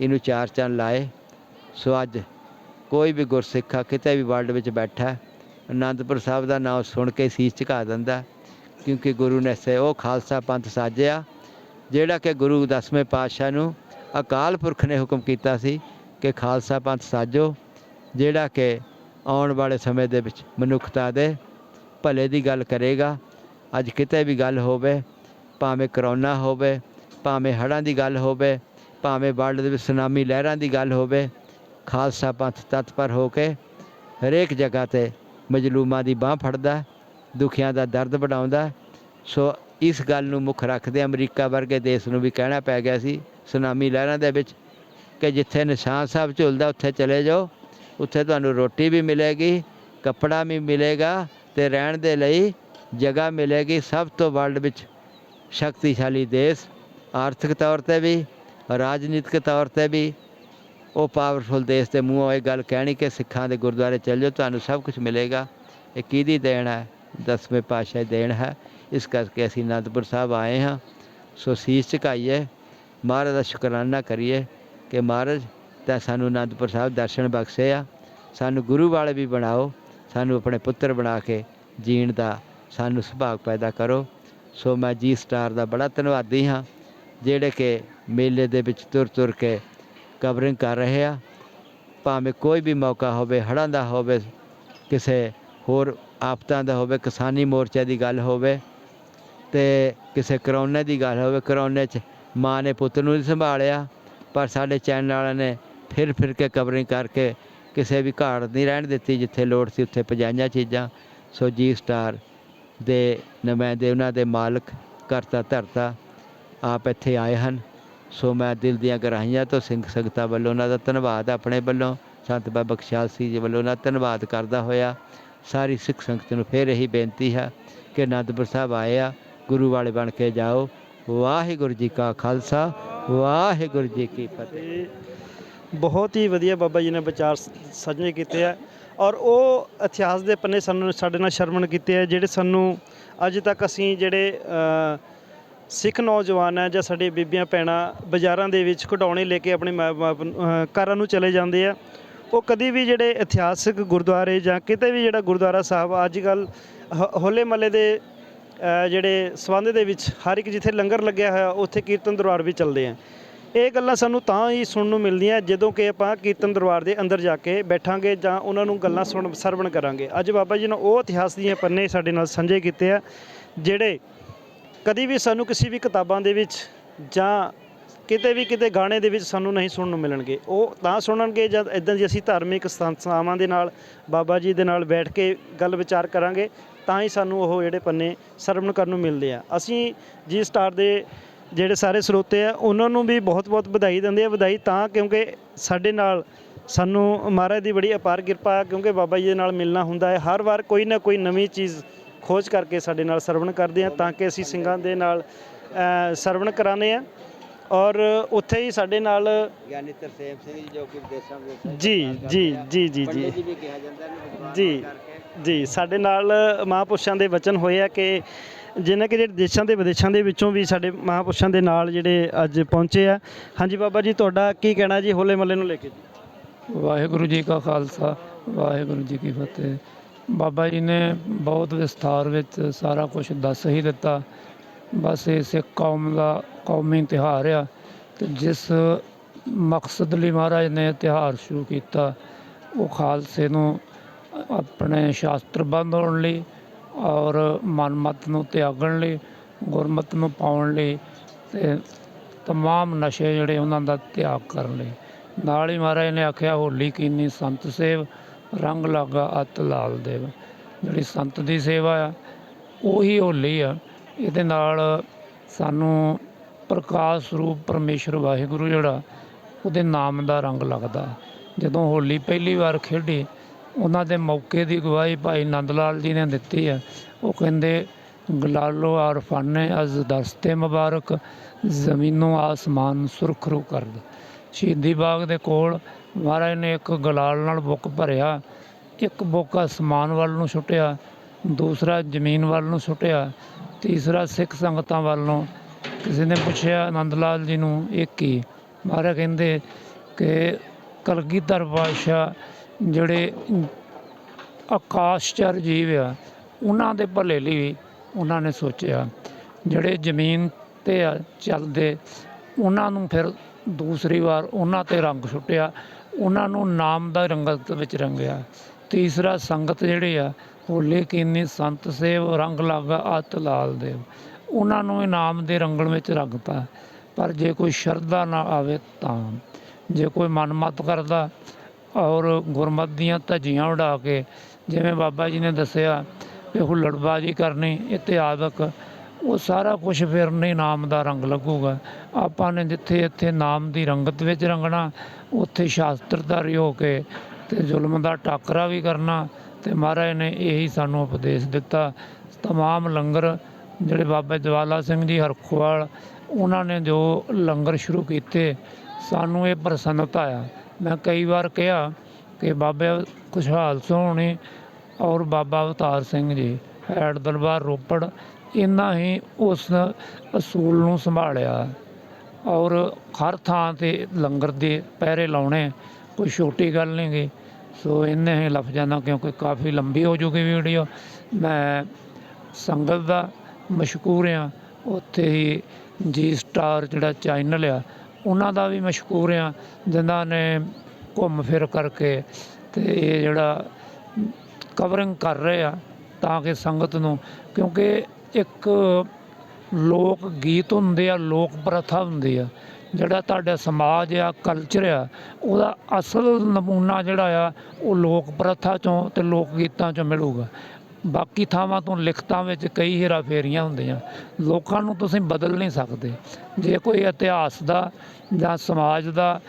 B: ਇਹਨੂੰ ਚਾਰ ਚੰਨ ਲਾਏ। ਸੋ ਅੱਜ ਕੋਈ ਵੀ ਗੁਰਸਿੱਖਾ ਕਿਤੇ ਵੀ ਵਰਲਡ ਵਿੱਚ ਬੈਠਾ, ਅਨੰਦਪੁਰ ਸਾਹਿਬ ਦਾ ਨਾਮ ਸੁਣ ਕੇ ਸੀਸ ਝੁਕਾ ਦਿੰਦਾ, ਕਿਉਂਕਿ ਗੁਰੂ ਨੇ ਸੇ, ਉਹ ਖਾਲਸਾ ਪੰਥ ਸਾਜਿਆ, ਜਿਹੜਾ ਕਿ ਗੁਰੂ ਦਸਵੇਂ ਪਾਤਸ਼ਾਹ ਨੂੰ ਅਕਾਲ ਪੁਰਖ ਨੇ ਹੁਕਮ ਕੀਤਾ ਸੀ ਕਿ ਖਾਲਸਾ ਪੰਥ ਸਾਜੋ, ਜਿਹੜਾ ਕਿ ਆਉਣ ਵਾਲੇ ਸਮੇਂ ਦੇ ਵਿੱਚ ਮਨੁੱਖਤਾ ਦੇ ਭਲੇ ਦੀ ਗੱਲ ਕਰੇਗਾ। ਅੱਜ ਕਿਤੇ ਵੀ ਗੱਲ ਹੋਵੇ, ਭਾਵੇਂ ਕਰੋਨਾ ਹੋਵੇ, ਭਾਵੇਂ ਹੜ੍ਹਾਂ ਦੀ ਗੱਲ ਹੋਵੇ ਭਾਵੇਂ ਵਰਲਡ ਦੇ ਵਿੱਚ ਸੁਨਾਮੀ ਲਹਿਰਾਂ ਦੀ ਗੱਲ ਹੋਵੇ, ਖਾਲਸਾ ਪੰਥ ਤਤਪਰ ਹੋ ਕੇ ਹਰੇਕ ਜਗ੍ਹਾ ਤੇ ਮਜਲੂਮਾਂ ਦੀ ਬਾਹ ਫੜਦਾ, ਦੁਖੀਆਂ ਦਾ ਦਰਦ ਵਡਾਉਂਦਾ ਸੋ ਇਸ ਗੱਲ ਨੂੰ ਮੁੱਖ ਰੱਖਦੇ ਅਮਰੀਕਾ ਵਰਗੇ ਦੇਸ਼ ਨੂੰ ਵੀ ਕਹਿਣਾ ਪੈ ਗਿਆ ਸੀ, ਸੁਨਾਮੀ ਲਹਿਰਾਂ ਦੇ ਵਿੱਚ, ਕਿ ਜਿੱਥੇ ਨਿਸ਼ਾਨ ਸਾਹਿਬ ਝੁਲਦਾ, ਉੱਥੇ ਚਲੇ ਜਾਓ। ਉੱਥੇ ਤੁਹਾਨੂੰ ਰੋਟੀ ਵੀ ਮਿਲੇਗੀ, ਕੱਪੜਾ ਵੀ ਮਿਲੇਗਾ ਤੇ ਰਹਿਣ ਦੇ ਲਈ ਜਗ੍ਹਾ ਮਿਲੇਗੀ। ਸਭ ਤੋਂ ਵਰਲਡ ਵਿੱਚ ਸ਼ਕਤੀਸ਼ਾਲੀ ਦੇਸ਼, ਆਰਥਿਕ ਤੌਰ ਤੇ ਵੀ ਰਾਜਨੀਤਿਕ ਤੌਰ ਤੇ ਵੀ ਉਹ ਪਾਵਰਫੁਲ ਦੇਸ਼ ਦੇ ਮੂੰਹੋਂ ਇਹ ਗੱਲ ਕਹਿਣੀ ਕਿ ਸਿੱਖਾਂ ਦੇ ਗੁਰਦੁਆਰੇ ਚੱਲ ਜਾਓ ਤੁਹਾਨੂੰ ਸਭ ਕੁਝ ਮਿਲੇਗਾ। ਇਹ ਕਿਹਦੀ ਦੇਣ ਹੈ? ਦਸਵੇਂ ਪਾਤਸ਼ਾਹ ਦੇਣ ਹੈ। ਇਸ ਕਰਕੇ ਅਸੀਂ ਅਨੰਦਪੁਰ ਸਾਹਿਬ ਆਏ ਹਾਂ। ਸੋ ਸੀਸ ਝੁਕਾਈਏ। ਮਹਾਰਾਜ ਦਾ ਸ਼ੁਕਰਾਨਾ ਕਰੀਏ ਕਿ ਮਹਾਰਾਜ, ਤਾਂ ਸਾਨੂੰ ਅਨੰਦਪੁਰ ਸਾਹਿਬ ਦਰਸ਼ਨ ਬਖਸ਼ੇ ਆ। ਸਾਨੂੰ ਗੁਰੂ ਵਾਲੇ ਵੀ ਬਣਾਓ। ਸਾਨੂੰ ਆਪਣੇ ਪੁੱਤਰ ਬਣਾ ਕੇ ਜੀਣ ਦਾ ਸਾਨੂੰ ਸੁਭਾਗ ਪੈਦਾ ਕਰੋ। ਸੋ ਮੈਂ ਜੀ ਸਟਾਰ ਦਾ ਬੜਾ ਧੰਨਵਾਦੀ ਹਾਂ। ਜਿਹੜੇ ਕਿ ਮੇਲੇ ਦੇ ਵਿੱਚ ਤੁਰ ਤੁਰ ਕੇ ਕਵਰਿੰਗ ਕਰ ਰਹੇ ਆ ਭਾਵੇਂ ਕੋਈ ਵੀ ਮੌਕਾ ਹੋਵੇ, ਹੜ੍ਹਾਂ ਦਾ ਹੋਵੇ, ਕਿਸੇ ਹੋਰ ਆਫਤਾਂ ਦਾ ਹੋਵੇ, ਕਿਸਾਨੀ ਮੋਰਚੇ ਦੀ ਗੱਲ ਹੋਵੇ ਤੇ ਕਿਸੇ ਕਰੋਨੇ ਦੀ ਗੱਲ ਹੋਵੇ, ਕਰੋਨੇ 'ਚ ਮਾਂ ਨੇ ਪੁੱਤ ਨੂੰ ਨਹੀਂ ਸੰਭਾਲਿਆ, ਪਰ ਸਾਡੇ ਚੈਨਲ ਵਾਲਿਆਂ ਨੇ ਫਿਰ ਫਿਰ ਕੇ ਕਵਰਿੰਗ ਕਰਕੇ ਕਿਸੇ ਵੀ ਘਾਟ ਨਹੀਂ ਰਹਿਣ ਦਿੱਤੀ ਜਿੱਥੇ ਲੋੜ ਸੀ ਉੱਥੇ ਪਜਾਈਆਂ ਚੀਜ਼ਾਂ। ਸੋ ਜੀ ਸਟਾਰ ਦੇ ਨੁਮਾਇੰਦੇ, ਉਹਨਾਂ ਦੇ ਮਾਲਕ ਕਰਤਾ ਧਰਤਾ, ਆਪ ਇੱਥੇ ਆਏ ਹਨ। ਸੋ ਮੈਂ ਦਿਲ ਦੀਆਂ ਗਹਿਰਾਈਆਂ ਤੋਂ ਸਿੰਘ ਸੰਗਤਾਂ ਵੱਲੋਂ ਉਹਨਾਂ ਦਾ ਧੰਨਵਾਦ ਆਪਣੇ ਵੱਲੋਂ, ਸੰਤ ਬਾਬਾ ਬਖਸ਼ਾਲ ਸਿੰਘ ਜੀ ਵੱਲੋਂ ਉਹਨਾਂ ਦਾ ਧੰਨਵਾਦ ਕਰਦਾ ਹੋਇਆ। ਸਾਰੀ ਸਿੱਖ ਸੰਗਤ ਨੂੰ ਫਿਰ ਇਹੀ ਬੇਨਤੀ ਹੈ ਕਿ ਅਨੰਦਪੁਰ ਸਾਹਿਬ ਆਏ ਆ, ਗੁਰੂ ਵਾਲੇ ਬਣ ਕੇ ਜਾਓ। ਵਾਹਿਗੁਰੂ ਜੀ ਕਾ ਖਾਲਸਾ, ਵਾਹਿਗੁਰੂ ਜੀ ਕੀ ਫਤਿਹ।
A: ਬਹੁਤ ਹੀ ਵਧੀਆ ਬਾਬਾ ਜੀ ਨੇ ਵਿਚਾਰ ਸਾਂਝੇ ਕੀਤੇ ਆ। ਔਰ ਉਹ ਇਤਿਹਾਸ ਦੇ ਪੰਨੇ ਸਾਨੂੰ, ਸਾਡੇ ਨਾਲ ਸ਼ਰਮਣ ਕੀਤੇ ਆ, ਜਿਹੜੇ ਸਾਨੂੰ ਅੱਜ ਤੱਕ ਅਸੀਂ ਜਿਹੜੇ ਸਿੱਖ ਨੌਜਵਾਨ ਹੈ ਜਾਂ ਸਾਡੇ ਬੀਬੀਆਂ ਭੈਣਾਂ ਬਾਜ਼ਾਰਾਂ ਦੇ ਵਿੱਚ ਖਿਡੌਣੇ ਲੈ ਕੇ ਆਪਣੇ ਮਾਂ ਬਾਪ ਘਰਾਂ ਨੂੰ ਚਲੇ ਜਾਂਦੇ ਆ। ਉਹ ਕਦੀ ਵੀ ਜਿਹੜੇ ਇਤਿਹਾਸਿਕ ਗੁਰਦੁਆਰੇ ਜਾਂ ਕਿਤੇ ਵੀ ਜਿਹੜਾ ਗੁਰਦੁਆਰਾ ਸਾਹਿਬ ਅੱਜ ਕੱਲ ਹੋਲੇ ਮਹੱਲੇ ਦੇ ਜਿਹੜੇ ਸਬੰਧ ਦੇ ਵਿੱਚ ਹਰ ਇੱਕ ਜਿੱਥੇ ਲੰਗਰ ਲੱਗਿਆ ਹੋਇਆ, ਉੱਥੇ ਕੀਰਤਨ ਦਰਬਾਰ ਵੀ ਚੱਲਦੇ ਆ। ਇਹ ਗੱਲਾਂ ਸਾਨੂੰ ਤਾਂ ਹੀ ਸੁਣਨ ਨੂੰ ਮਿਲਦੀਆਂ ਜਦੋਂ ਕਿ ਆਪਾਂ ਕੀਰਤਨ ਦਰਬਾਰ ਦੇ ਅੰਦਰ ਜਾ ਕੇ ਬੈਠਾਂਗੇ ਜਾਂ ਉਹਨਾਂ ਨੂੰ ਗੱਲਾਂ ਸੁਣ, ਸਰਵਣ ਕਰਾਂਗੇ। ਅੱਜ ਬਾਬਾ ਜੀ ਨੇ ਉਹ ਇਤਿਹਾਸ ਦੀਆਂ ਪੰਨੇ ਸਾਡੇ ਨਾਲ ਸਾਂਝੇ ਕੀਤੇ ਆ, ਜਿਹੜੇ ਕਦੀ ਵੀ ਸਾਨੂੰ ਕਿਸੇ ਵੀ ਕਿਤਾਬਾਂ ਦੇ ਵਿੱਚ ਜਾਂ ਕਿਤੇ ਵੀ ਕਿਤੇ ਗਾਣੇ ਦੇ ਵਿੱਚ ਸਾਨੂੰ ਨਹੀਂ ਸੁਣਨ ਨੂੰ ਮਿਲਣਗੇ। ਉਹ ਤਾਂ ਸੁਣਨਗੇ ਜਦ ਇਦਾਂ ਦੀ ਅਸੀਂ ਧਾਰਮਿਕ ਸੰਸਥਾਵਾਂ ਦੇ ਨਾਲ, ਬਾਬਾ ਜੀ ਦੇ ਨਾਲ ਬੈਠ ਕੇ ਗੱਲ ਵਿਚਾਰ ਕਰਾਂਗੇ, ਤਾਂ ਹੀ ਸਾਨੂੰ ਉਹ ਜਿਹੜੇ ਪੰਨੇ ਸਰਵਣ ਕਰਨ ਨੂੰ ਮਿਲਦੇ ਆ। ਅਸੀਂ ਜੀ ਸਟਾਰ ਦੇ ਜਿਹੜੇ ਸਾਰੇ ਸਰੋਤੇ ਆ, ਉਹਨਾਂ ਨੂੰ ਵੀ ਬਹੁਤ-ਬਹੁਤ ਵਧਾਈ ਦਿੰਦੇ ਆ। ਵਧਾਈ ਤਾਂ ਕਿਉਂਕਿ ਸਾਡੇ ਨਾਲ ਸਾਨੂੰ ਮਹਾਰਾਜ ਦੀ ਬੜੀ ਅਪਾਰ ਕਿਰਪਾ ਹੈ ਕਿਉਂਕਿ ਬਾਬਾ ਜੀ ਦੇ ਨਾਲ ਮਿਲਣਾ ਹੁੰਦਾ ਹੈ। ਹਰ ਵਾਰ ਕੋਈ ਨਾ ਕੋਈ ਨਵੀਂ ਚੀਜ਼ ਖੋਜ ਕਰਕੇ ਸਾਡੇ ਨਾਲ ਸਰਵਣ ਕਰਦੇ ਆ ਤਾਂ ਕਿ ਅਸੀਂ ਸਿੰਘਾਂ ਦੇ ਨਾਲ ਸਰਵਣ ਕਰਾਉਂਦੇ ਆ। ਔਰ ਉੱਥੇ ਹੀ ਸਾਡੇ ਨਾਲ
B: ਗਿਆਨੀ ਤਰਸੇਮ ਸਿੰਘ ਜੀ ਜੋ ਕਿ ਵਿਦੇਸ਼ਾਂ ਵਿੱਚ
A: ਜੀ ਜੀ ਜੀ ਜੀ ਜੀ।
B: ਜੀ
A: ਜੀ ਸਾਡੇ ਨਾਲ ਮਹਾਂਪੁਰਸ਼ਾਂ ਦੇ ਵਚਨ ਹੋਏ ਆ ਕਿ ਜਿਨ੍ਹਾਂ ਕਿ ਜਿਹੜੇ ਦੇਸ਼ਾਂ ਦੇ ਵਿਦੇਸ਼ਾਂ ਦੇ ਵਿੱਚੋਂ ਵੀ ਸਾਡੇ ਮਹਾਂਪੁਰਸ਼ਾਂ ਦੇ ਨਾਲ ਜਿਹੜੇ ਅੱਜ ਪਹੁੰਚੇ ਆ। ਹਾਂਜੀ ਬਾਬਾ ਜੀ ਤੁਹਾਡਾ ਕੀ ਕਹਿਣਾ ਜੀ? ਹੋਲੇ ਮਹੱਲੇ ਨੂੰ ਲੈ ਕੇ ਜੀ।
C: ਵਾਹਿਗੁਰੂ ਜੀ ਕਾ ਖਾਲਸਾ ਵਾਹਿਗੁਰੂ ਜੀ ਕੀ ਫਤਿਹ। ਬਾਬਾ ਜੀ ਨੇ ਬਹੁਤ ਵਿਸਥਾਰ ਵਿੱਚ ਸਾਰਾ ਕੁਝ ਦੱਸ ਹੀ ਦਿੱਤਾ। ਬਸ ਇਹ ਸਿੱਖ ਕੌਮ ਦਾ, ਕੌਮੀ ਤਿਉਹਾਰ ਆ ਤੇ ਜਿਸ ਮਕਸਦ ਲਈ ਮਹਾਰਾਜ ਨੇ ਇਹ ਤਿਉਹਾਰ ਸ਼ੁਰੂ ਕੀਤਾ, ਉਹ ਖਾਲਸੇ ਨੂੰ ਆਪਣੇ ਸ਼ਾਸਤਰ ਹੋਣ ਲਈ ਔਰ ਮਨਮਤ ਨੂੰ ਤਿਆਗਣ ਲਈ, ਗੁਰਮਤ ਨੂੰ ਪਾਉਣ ਲਈ ਤੇ ਤਮਾਮ ਨਸ਼ੇ ਜਿਹੜੇ ਉਹਨਾਂ ਦਾ ਤਿਆਗ ਕਰਨ ਲਈ। ਨਾਲ ਹੀ ਮਹਾਰਾਜ ਨੇ ਆਖਿਆ, ਹੋਲੀ ਕੀਨੀ ਸੰਤ ਸੇਵ ਰੰਗ ਲਾਗਾ ਅਤ ਲਾਲ ਦੇਵ। ਜਿਹੜੀ ਸੰਤ ਦੀ ਸੇਵਾ ਆ, ਉਹੀ ਹੋਲੀ ਆ। ਇਹਦੇ ਨਾਲ ਸਾਨੂੰ ਪ੍ਰਕਾਸ਼ ਸਰੂਪ ਪਰਮੇਸ਼ਰ ਵਾਹਿਗੁਰੂ ਜਿਹੜਾ, ਉਹਦੇ ਨਾਮ ਦਾ ਰੰਗ ਲੱਗਦਾ। ਜਦੋਂ ਹੋਲੀ ਪਹਿਲੀ ਵਾਰ ਖੇਡੀ, ਉਹਨਾਂ ਦੇ ਮੌਕੇ ਦੀ ਗਵਾਹੀ ਭਾਈ ਨੰਦ ਲਾਲ ਜੀ ਨੇ ਦਿੱਤੀ ਆ। ਉਹ ਕਹਿੰਦੇ, ਗਲਾਲੋ ਆਰਫਾਨੇ ਅਜ਼ ਦਸਤੇ ਮੁਬਾਰਕ, ਜ਼ਮੀਨੋਂ ਆਸਮਾਨ ਸੁਰਖਰੂ ਕਰਦ। ਸ਼ਹੀਦੀ ਬਾਗ ਦੇ ਕੋਲ ਮਹਾਰਾਜ ਨੇ ਇੱਕ ਗਲਾਲ ਨਾਲ ਬੁੱਕ ਭਰਿਆ, ਇੱਕ ਬੁੱਕ ਅਸਮਾਨ ਵੱਲ ਨੂੰ ਸੁੱਟਿਆ, ਦੂਸਰਾ ਜ਼ਮੀਨ ਵੱਲ ਨੂੰ ਸੁੱਟਿਆ, ਤੀਸਰਾ ਸਿੱਖ ਸੰਗਤਾਂ ਵੱਲ ਨੂੰ। ਕਿਸੇ ਨੇ ਪੁੱਛਿਆ ਆਨੰਦ ਲਾਲ ਜੀ ਨੂੰ ਇਹ ਕੀ? ਮਹਾਰਾਜ ਕਹਿੰਦੇ ਕਿ ਕਲਗੀਧਰ ਪਾਤਸ਼ਾਹ ਜਿਹੜੇ ਆਕਾਸ਼ਚਰ ਜੀਵ ਆ, ਉਹਨਾਂ ਦੇ ਭਲੇ ਲਈ ਵੀ ਉਹਨਾਂ ਨੇ ਸੋਚਿਆ। ਜਿਹੜੇ ਜ਼ਮੀਨ ਤੇ ਆ ਚੱਲਦੇ, ਉਹਨਾਂ ਨੂੰ ਫਿਰ ਦੂਸਰੀ ਵਾਰ ਉਹਨਾਂ ਤੇ ਰੰਗ ਸੁੱਟਿਆ ਉਹਨਾਂ ਨੂੰ ਨਾਮ ਦਾ ਰੰਗਤ ਵਿੱਚ ਰੰਗਿਆ। ਤੀਸਰਾ ਸੰਗਤ ਜਿਹੜੇ ਆ ਹੋਲੇ ਕੀਨੀ ਸੰਤ ਸੇਵ, ਰੰਗ ਲਾਗਾ ਅਤ ਲਾਲ ਦੇਵ। ਉਹਨਾਂ ਨੂੰ ਇਨਾਮ ਦੇ ਰੰਗਣ ਵਿੱਚ ਰੰਗਤਾ ਪਰ ਜੇ ਕੋਈ ਸ਼ਰਧਾ ਨਾ ਆਵੇ ਤਾਂ। ਜੇ ਕੋਈ ਮਨਮਤ ਕਰਦਾ ਔਰ ਗੁਰਮਤ ਦੀਆਂ ਧੱਜੀਆਂ ਉਡਾ ਕੇ, ਜਿਵੇਂ ਬਾਬਾ ਜੀ ਨੇ ਦੱਸਿਆ ਕਿ ਹੁੱਲੜਬਾਜੀ ਕਰਨੀ ਇਤਿਹਾਸਕ ਉਹ ਸਾਰਾ ਕੁਝ ਫਿਰ ਨਹੀਂ ਨਾਮ ਦਾ ਰੰਗ ਲੱਗੂਗਾ। ਆਪਾਂ ਨੇ ਜਿੱਥੇ ਇੱਥੇ ਨਾਮ ਦੀ ਰੰਗਤ ਵਿੱਚ ਰੰਗਣਾ, ਉੱਥੇ ਸ਼ਾਸਤਰਧਾਰੀ ਹੋ ਕੇ ਤੇ ਜ਼ੁਲਮ ਦਾ ਟਾਕਰਾ ਵੀ ਕਰਨਾ ਤੇ ਮਹਾਰਾਜ ਨੇ ਇਹੀ ਸਾਨੂੰ ਉਪਦੇਸ਼ ਦਿੱਤਾ। ਤਮਾਮ ਲੰਗਰ ਜਿਹੜੇ ਬਾਬਾ ਜਵਾਲਾ ਸਿੰਘ ਜੀ ਹਰਖਵਾਲ, ਉਹਨਾਂ ਨੇ ਜੋ ਲੰਗਰ ਸ਼ੁਰੂ ਕੀਤੇ, ਸਾਨੂੰ ਇਹ ਪ੍ਰਸੰਨਤਾ ਆ। ਮੈਂ ਕਈ ਵਾਰ ਕਿਹਾ ਕਿ ਬਾਬਾ ਖੁਸ਼ਹਾਲ ਸੋਹਣੇ ਔਰ ਬਾਬਾ ਅਵਤਾਰ ਸਿੰਘ ਜੀ, ਹੈਡ ਦਰਬਾਰ ਰੋਪੜ ਇਹਨਾਂ ਹੀ ਉਸ ਅਸੂਲ ਨੂੰ ਸੰਭਾਲਿਆ। ਔਰ ਹਰ ਥਾਂ ਤੇ ਲੰਗਰ ਦੇ ਪਹਿਰੇ ਲਾਉਣੇ ਕੋਈ ਛੋਟੀ ਗੱਲ ਨਹੀਂ ਗਈ ਸੋ ਇੰਨੇ ਹੀ ਲਫ਼ਜ਼ਾਂ ਨਾਲ ਕਿਉਂਕਿ ਕਾਫੀ ਲੰਬੀ ਹੋ ਜੂਗੀ ਵੀਡੀਓ। ਮੈਂ ਸੰਗਤ ਦਾ ਮਸ਼ਕੂਰ ਆ ਉੱਥੇ ਹੀ ਜੀ ਸਟਾਰ ਜਿਹੜਾ ਚੈਨਲ ਆ, ਉਹਨਾਂ ਦਾ ਵੀ ਮਸ਼ਕੂਰ ਆ ਜਿਨ੍ਹਾਂ ਨੇ ਘੁੰਮ ਫਿਰ ਕਰਕੇ ਤੇ ਇਹ ਜਿਹੜਾ ਕਵਰਿੰਗ ਕਰ ਰਹੇ ਆ ਤਾਂ ਕਿ ਸੰਗਤ ਨੂੰ, ਕਿਉਂਕਿ ਇੱਕ ਲੋਕ ਗੀਤ ਹੁੰਦੇ ਆ, ਲੋਕ ਪ੍ਰਥਾ ਹੁੰਦੀ ਆ, ਜਿਹੜਾ ਤੁਹਾਡਾ ਸਮਾਜ ਆ ਕਲਚਰ ਆ, ਉਹਦਾ ਅਸਲ ਨਮੂਨਾ ਜਿਹੜਾ ਆ, ਉਹ ਲੋਕ ਪ੍ਰਥਾ ਚੋਂ ਤੇ ਲੋਕ ਗੀਤਾਂ ਚੋਂ ਮਿਲੂਗਾ। ਬਾਕੀ ਥਾਵਾਂ ਤੋਂ ਲਿਖਤਾਂ ਵਿੱਚ ਕਈ ਹੇਰਾ ਫੇਰੀਆਂ ਹੁੰਦੀਆਂ। ਲੋਕਾਂ ਨੂੰ ਤੁਸੀਂ ਬਦਲ ਨਹੀਂ ਸਕਦੇ। ਜੇ ਕੋਈ ਇਤਿਹਾਸ ਦਾ ਜਾਂ ਸਮਾਜ ਦਾ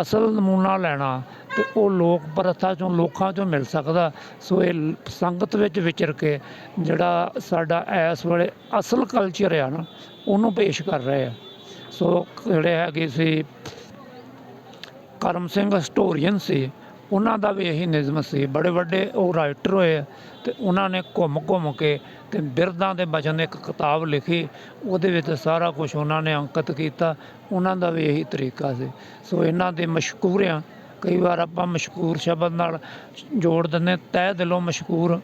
C: ਅਸਲ ਨਮੂਨਾ ਲੈਣਾ ਤੇ ਉਹ ਲੋਕ ਪ੍ਰਥਾ ਚੋਂ ਲੋਕਾਂ ਚੋਂ ਮਿਲ ਸਕਦਾ। ਸੋ ਇਹ ਸੰਗਤ ਵਿੱਚ ਵਿਚਰ ਕੇ ਜਿਹੜਾ ਸਾਡਾ ਇਸ ਵੇਲੇ ਅਸਲ ਕਲਚਰ ਆ ਨਾ, ਉਹਨੂੰ ਪੇਸ਼ ਕਰ ਰਹੇ ਆ। ਸੋ ਜਿਹੜੇ ਹੈਗੇ ਸੀ, ਕਰਮ ਸਿੰਘ ਹਿਸਟੋਰੀਅਨ ਸੀ, ਉਹਨਾਂ ਦਾ ਵੀ ਇਹੀ ਨਿਯਮ ਸੀ। ਬੜੇ ਵੱਡੇ ਉਹ ਰਾਈਟਰ ਹੋਏ ਆ ਤੇ ਉਹਨਾਂ ਨੇ ਘੁੰਮ ਘੁੰਮ ਕੇ ਤੇ ਬਿਰਦਾਂ ਦੇ ਬਚਨ ਇੱਕ ਕਿਤਾਬ ਲਿਖੀ। ਉਹਦੇ ਵਿੱਚ ਸਾਰਾ ਕੁਝ ਉਹਨਾਂ ਨੇ ਅੰਕਿਤ ਕੀਤਾ। ਉਹਨਾਂ ਦਾ ਵੀ ਇਹੀ ਤਰੀਕਾ ਸੀ। ਸੋ ਇਹਨਾਂ ਦੇ ਮਸ਼ਕੂਰ ਕਈ ਵਾਰ ਆਪਾਂ ਮਸ਼ਕੂਰ ਸ਼ਬਦ ਨਾਲ ਜੋੜ ਦਿੰਦੇ ਤਹਿ ਦਿਲੋਂ ਮਸ਼ਕੂਰ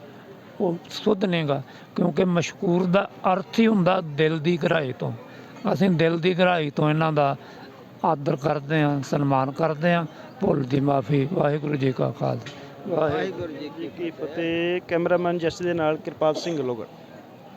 C: ਉਹ ਸੁੱਧ ਨੇਗਾ ਕਿਉਂਕਿ ਮਸ਼ਕੂਰ ਦਾ ਅਰਥ ਹੀ ਹੁੰਦਾ ਦਿਲ ਦੀ ਗਹਿਰਾਈ ਤੋਂ। ਅਸੀਂ ਦਿਲ ਦੀ ਗਹਿਰਾਈ ਤੋਂ ਇਹਨਾਂ ਦਾ ਆਦਰ ਕਰਦੇ ਹਾਂ, ਸਨਮਾਨ ਕਰਦੇ ਹਾਂ। ਭੁੱਲ ਦੀ ਮਾਫੀ, ਵਾਹਿਗੁਰੂ ਜੀ ਕਾ ਖਾਲਸਾ।
B: ਵਾਹਿਗੁਰੂ ਜੀ
A: ਜੀ ਕੀ ਫਤਿਹ। ਕੈਮਰਾਮੈਨ ਜਸ ਦੇ ਨਾਲ ਕਿਰਪਾਲ ਸਿੰਘ ਲੋਗੜ।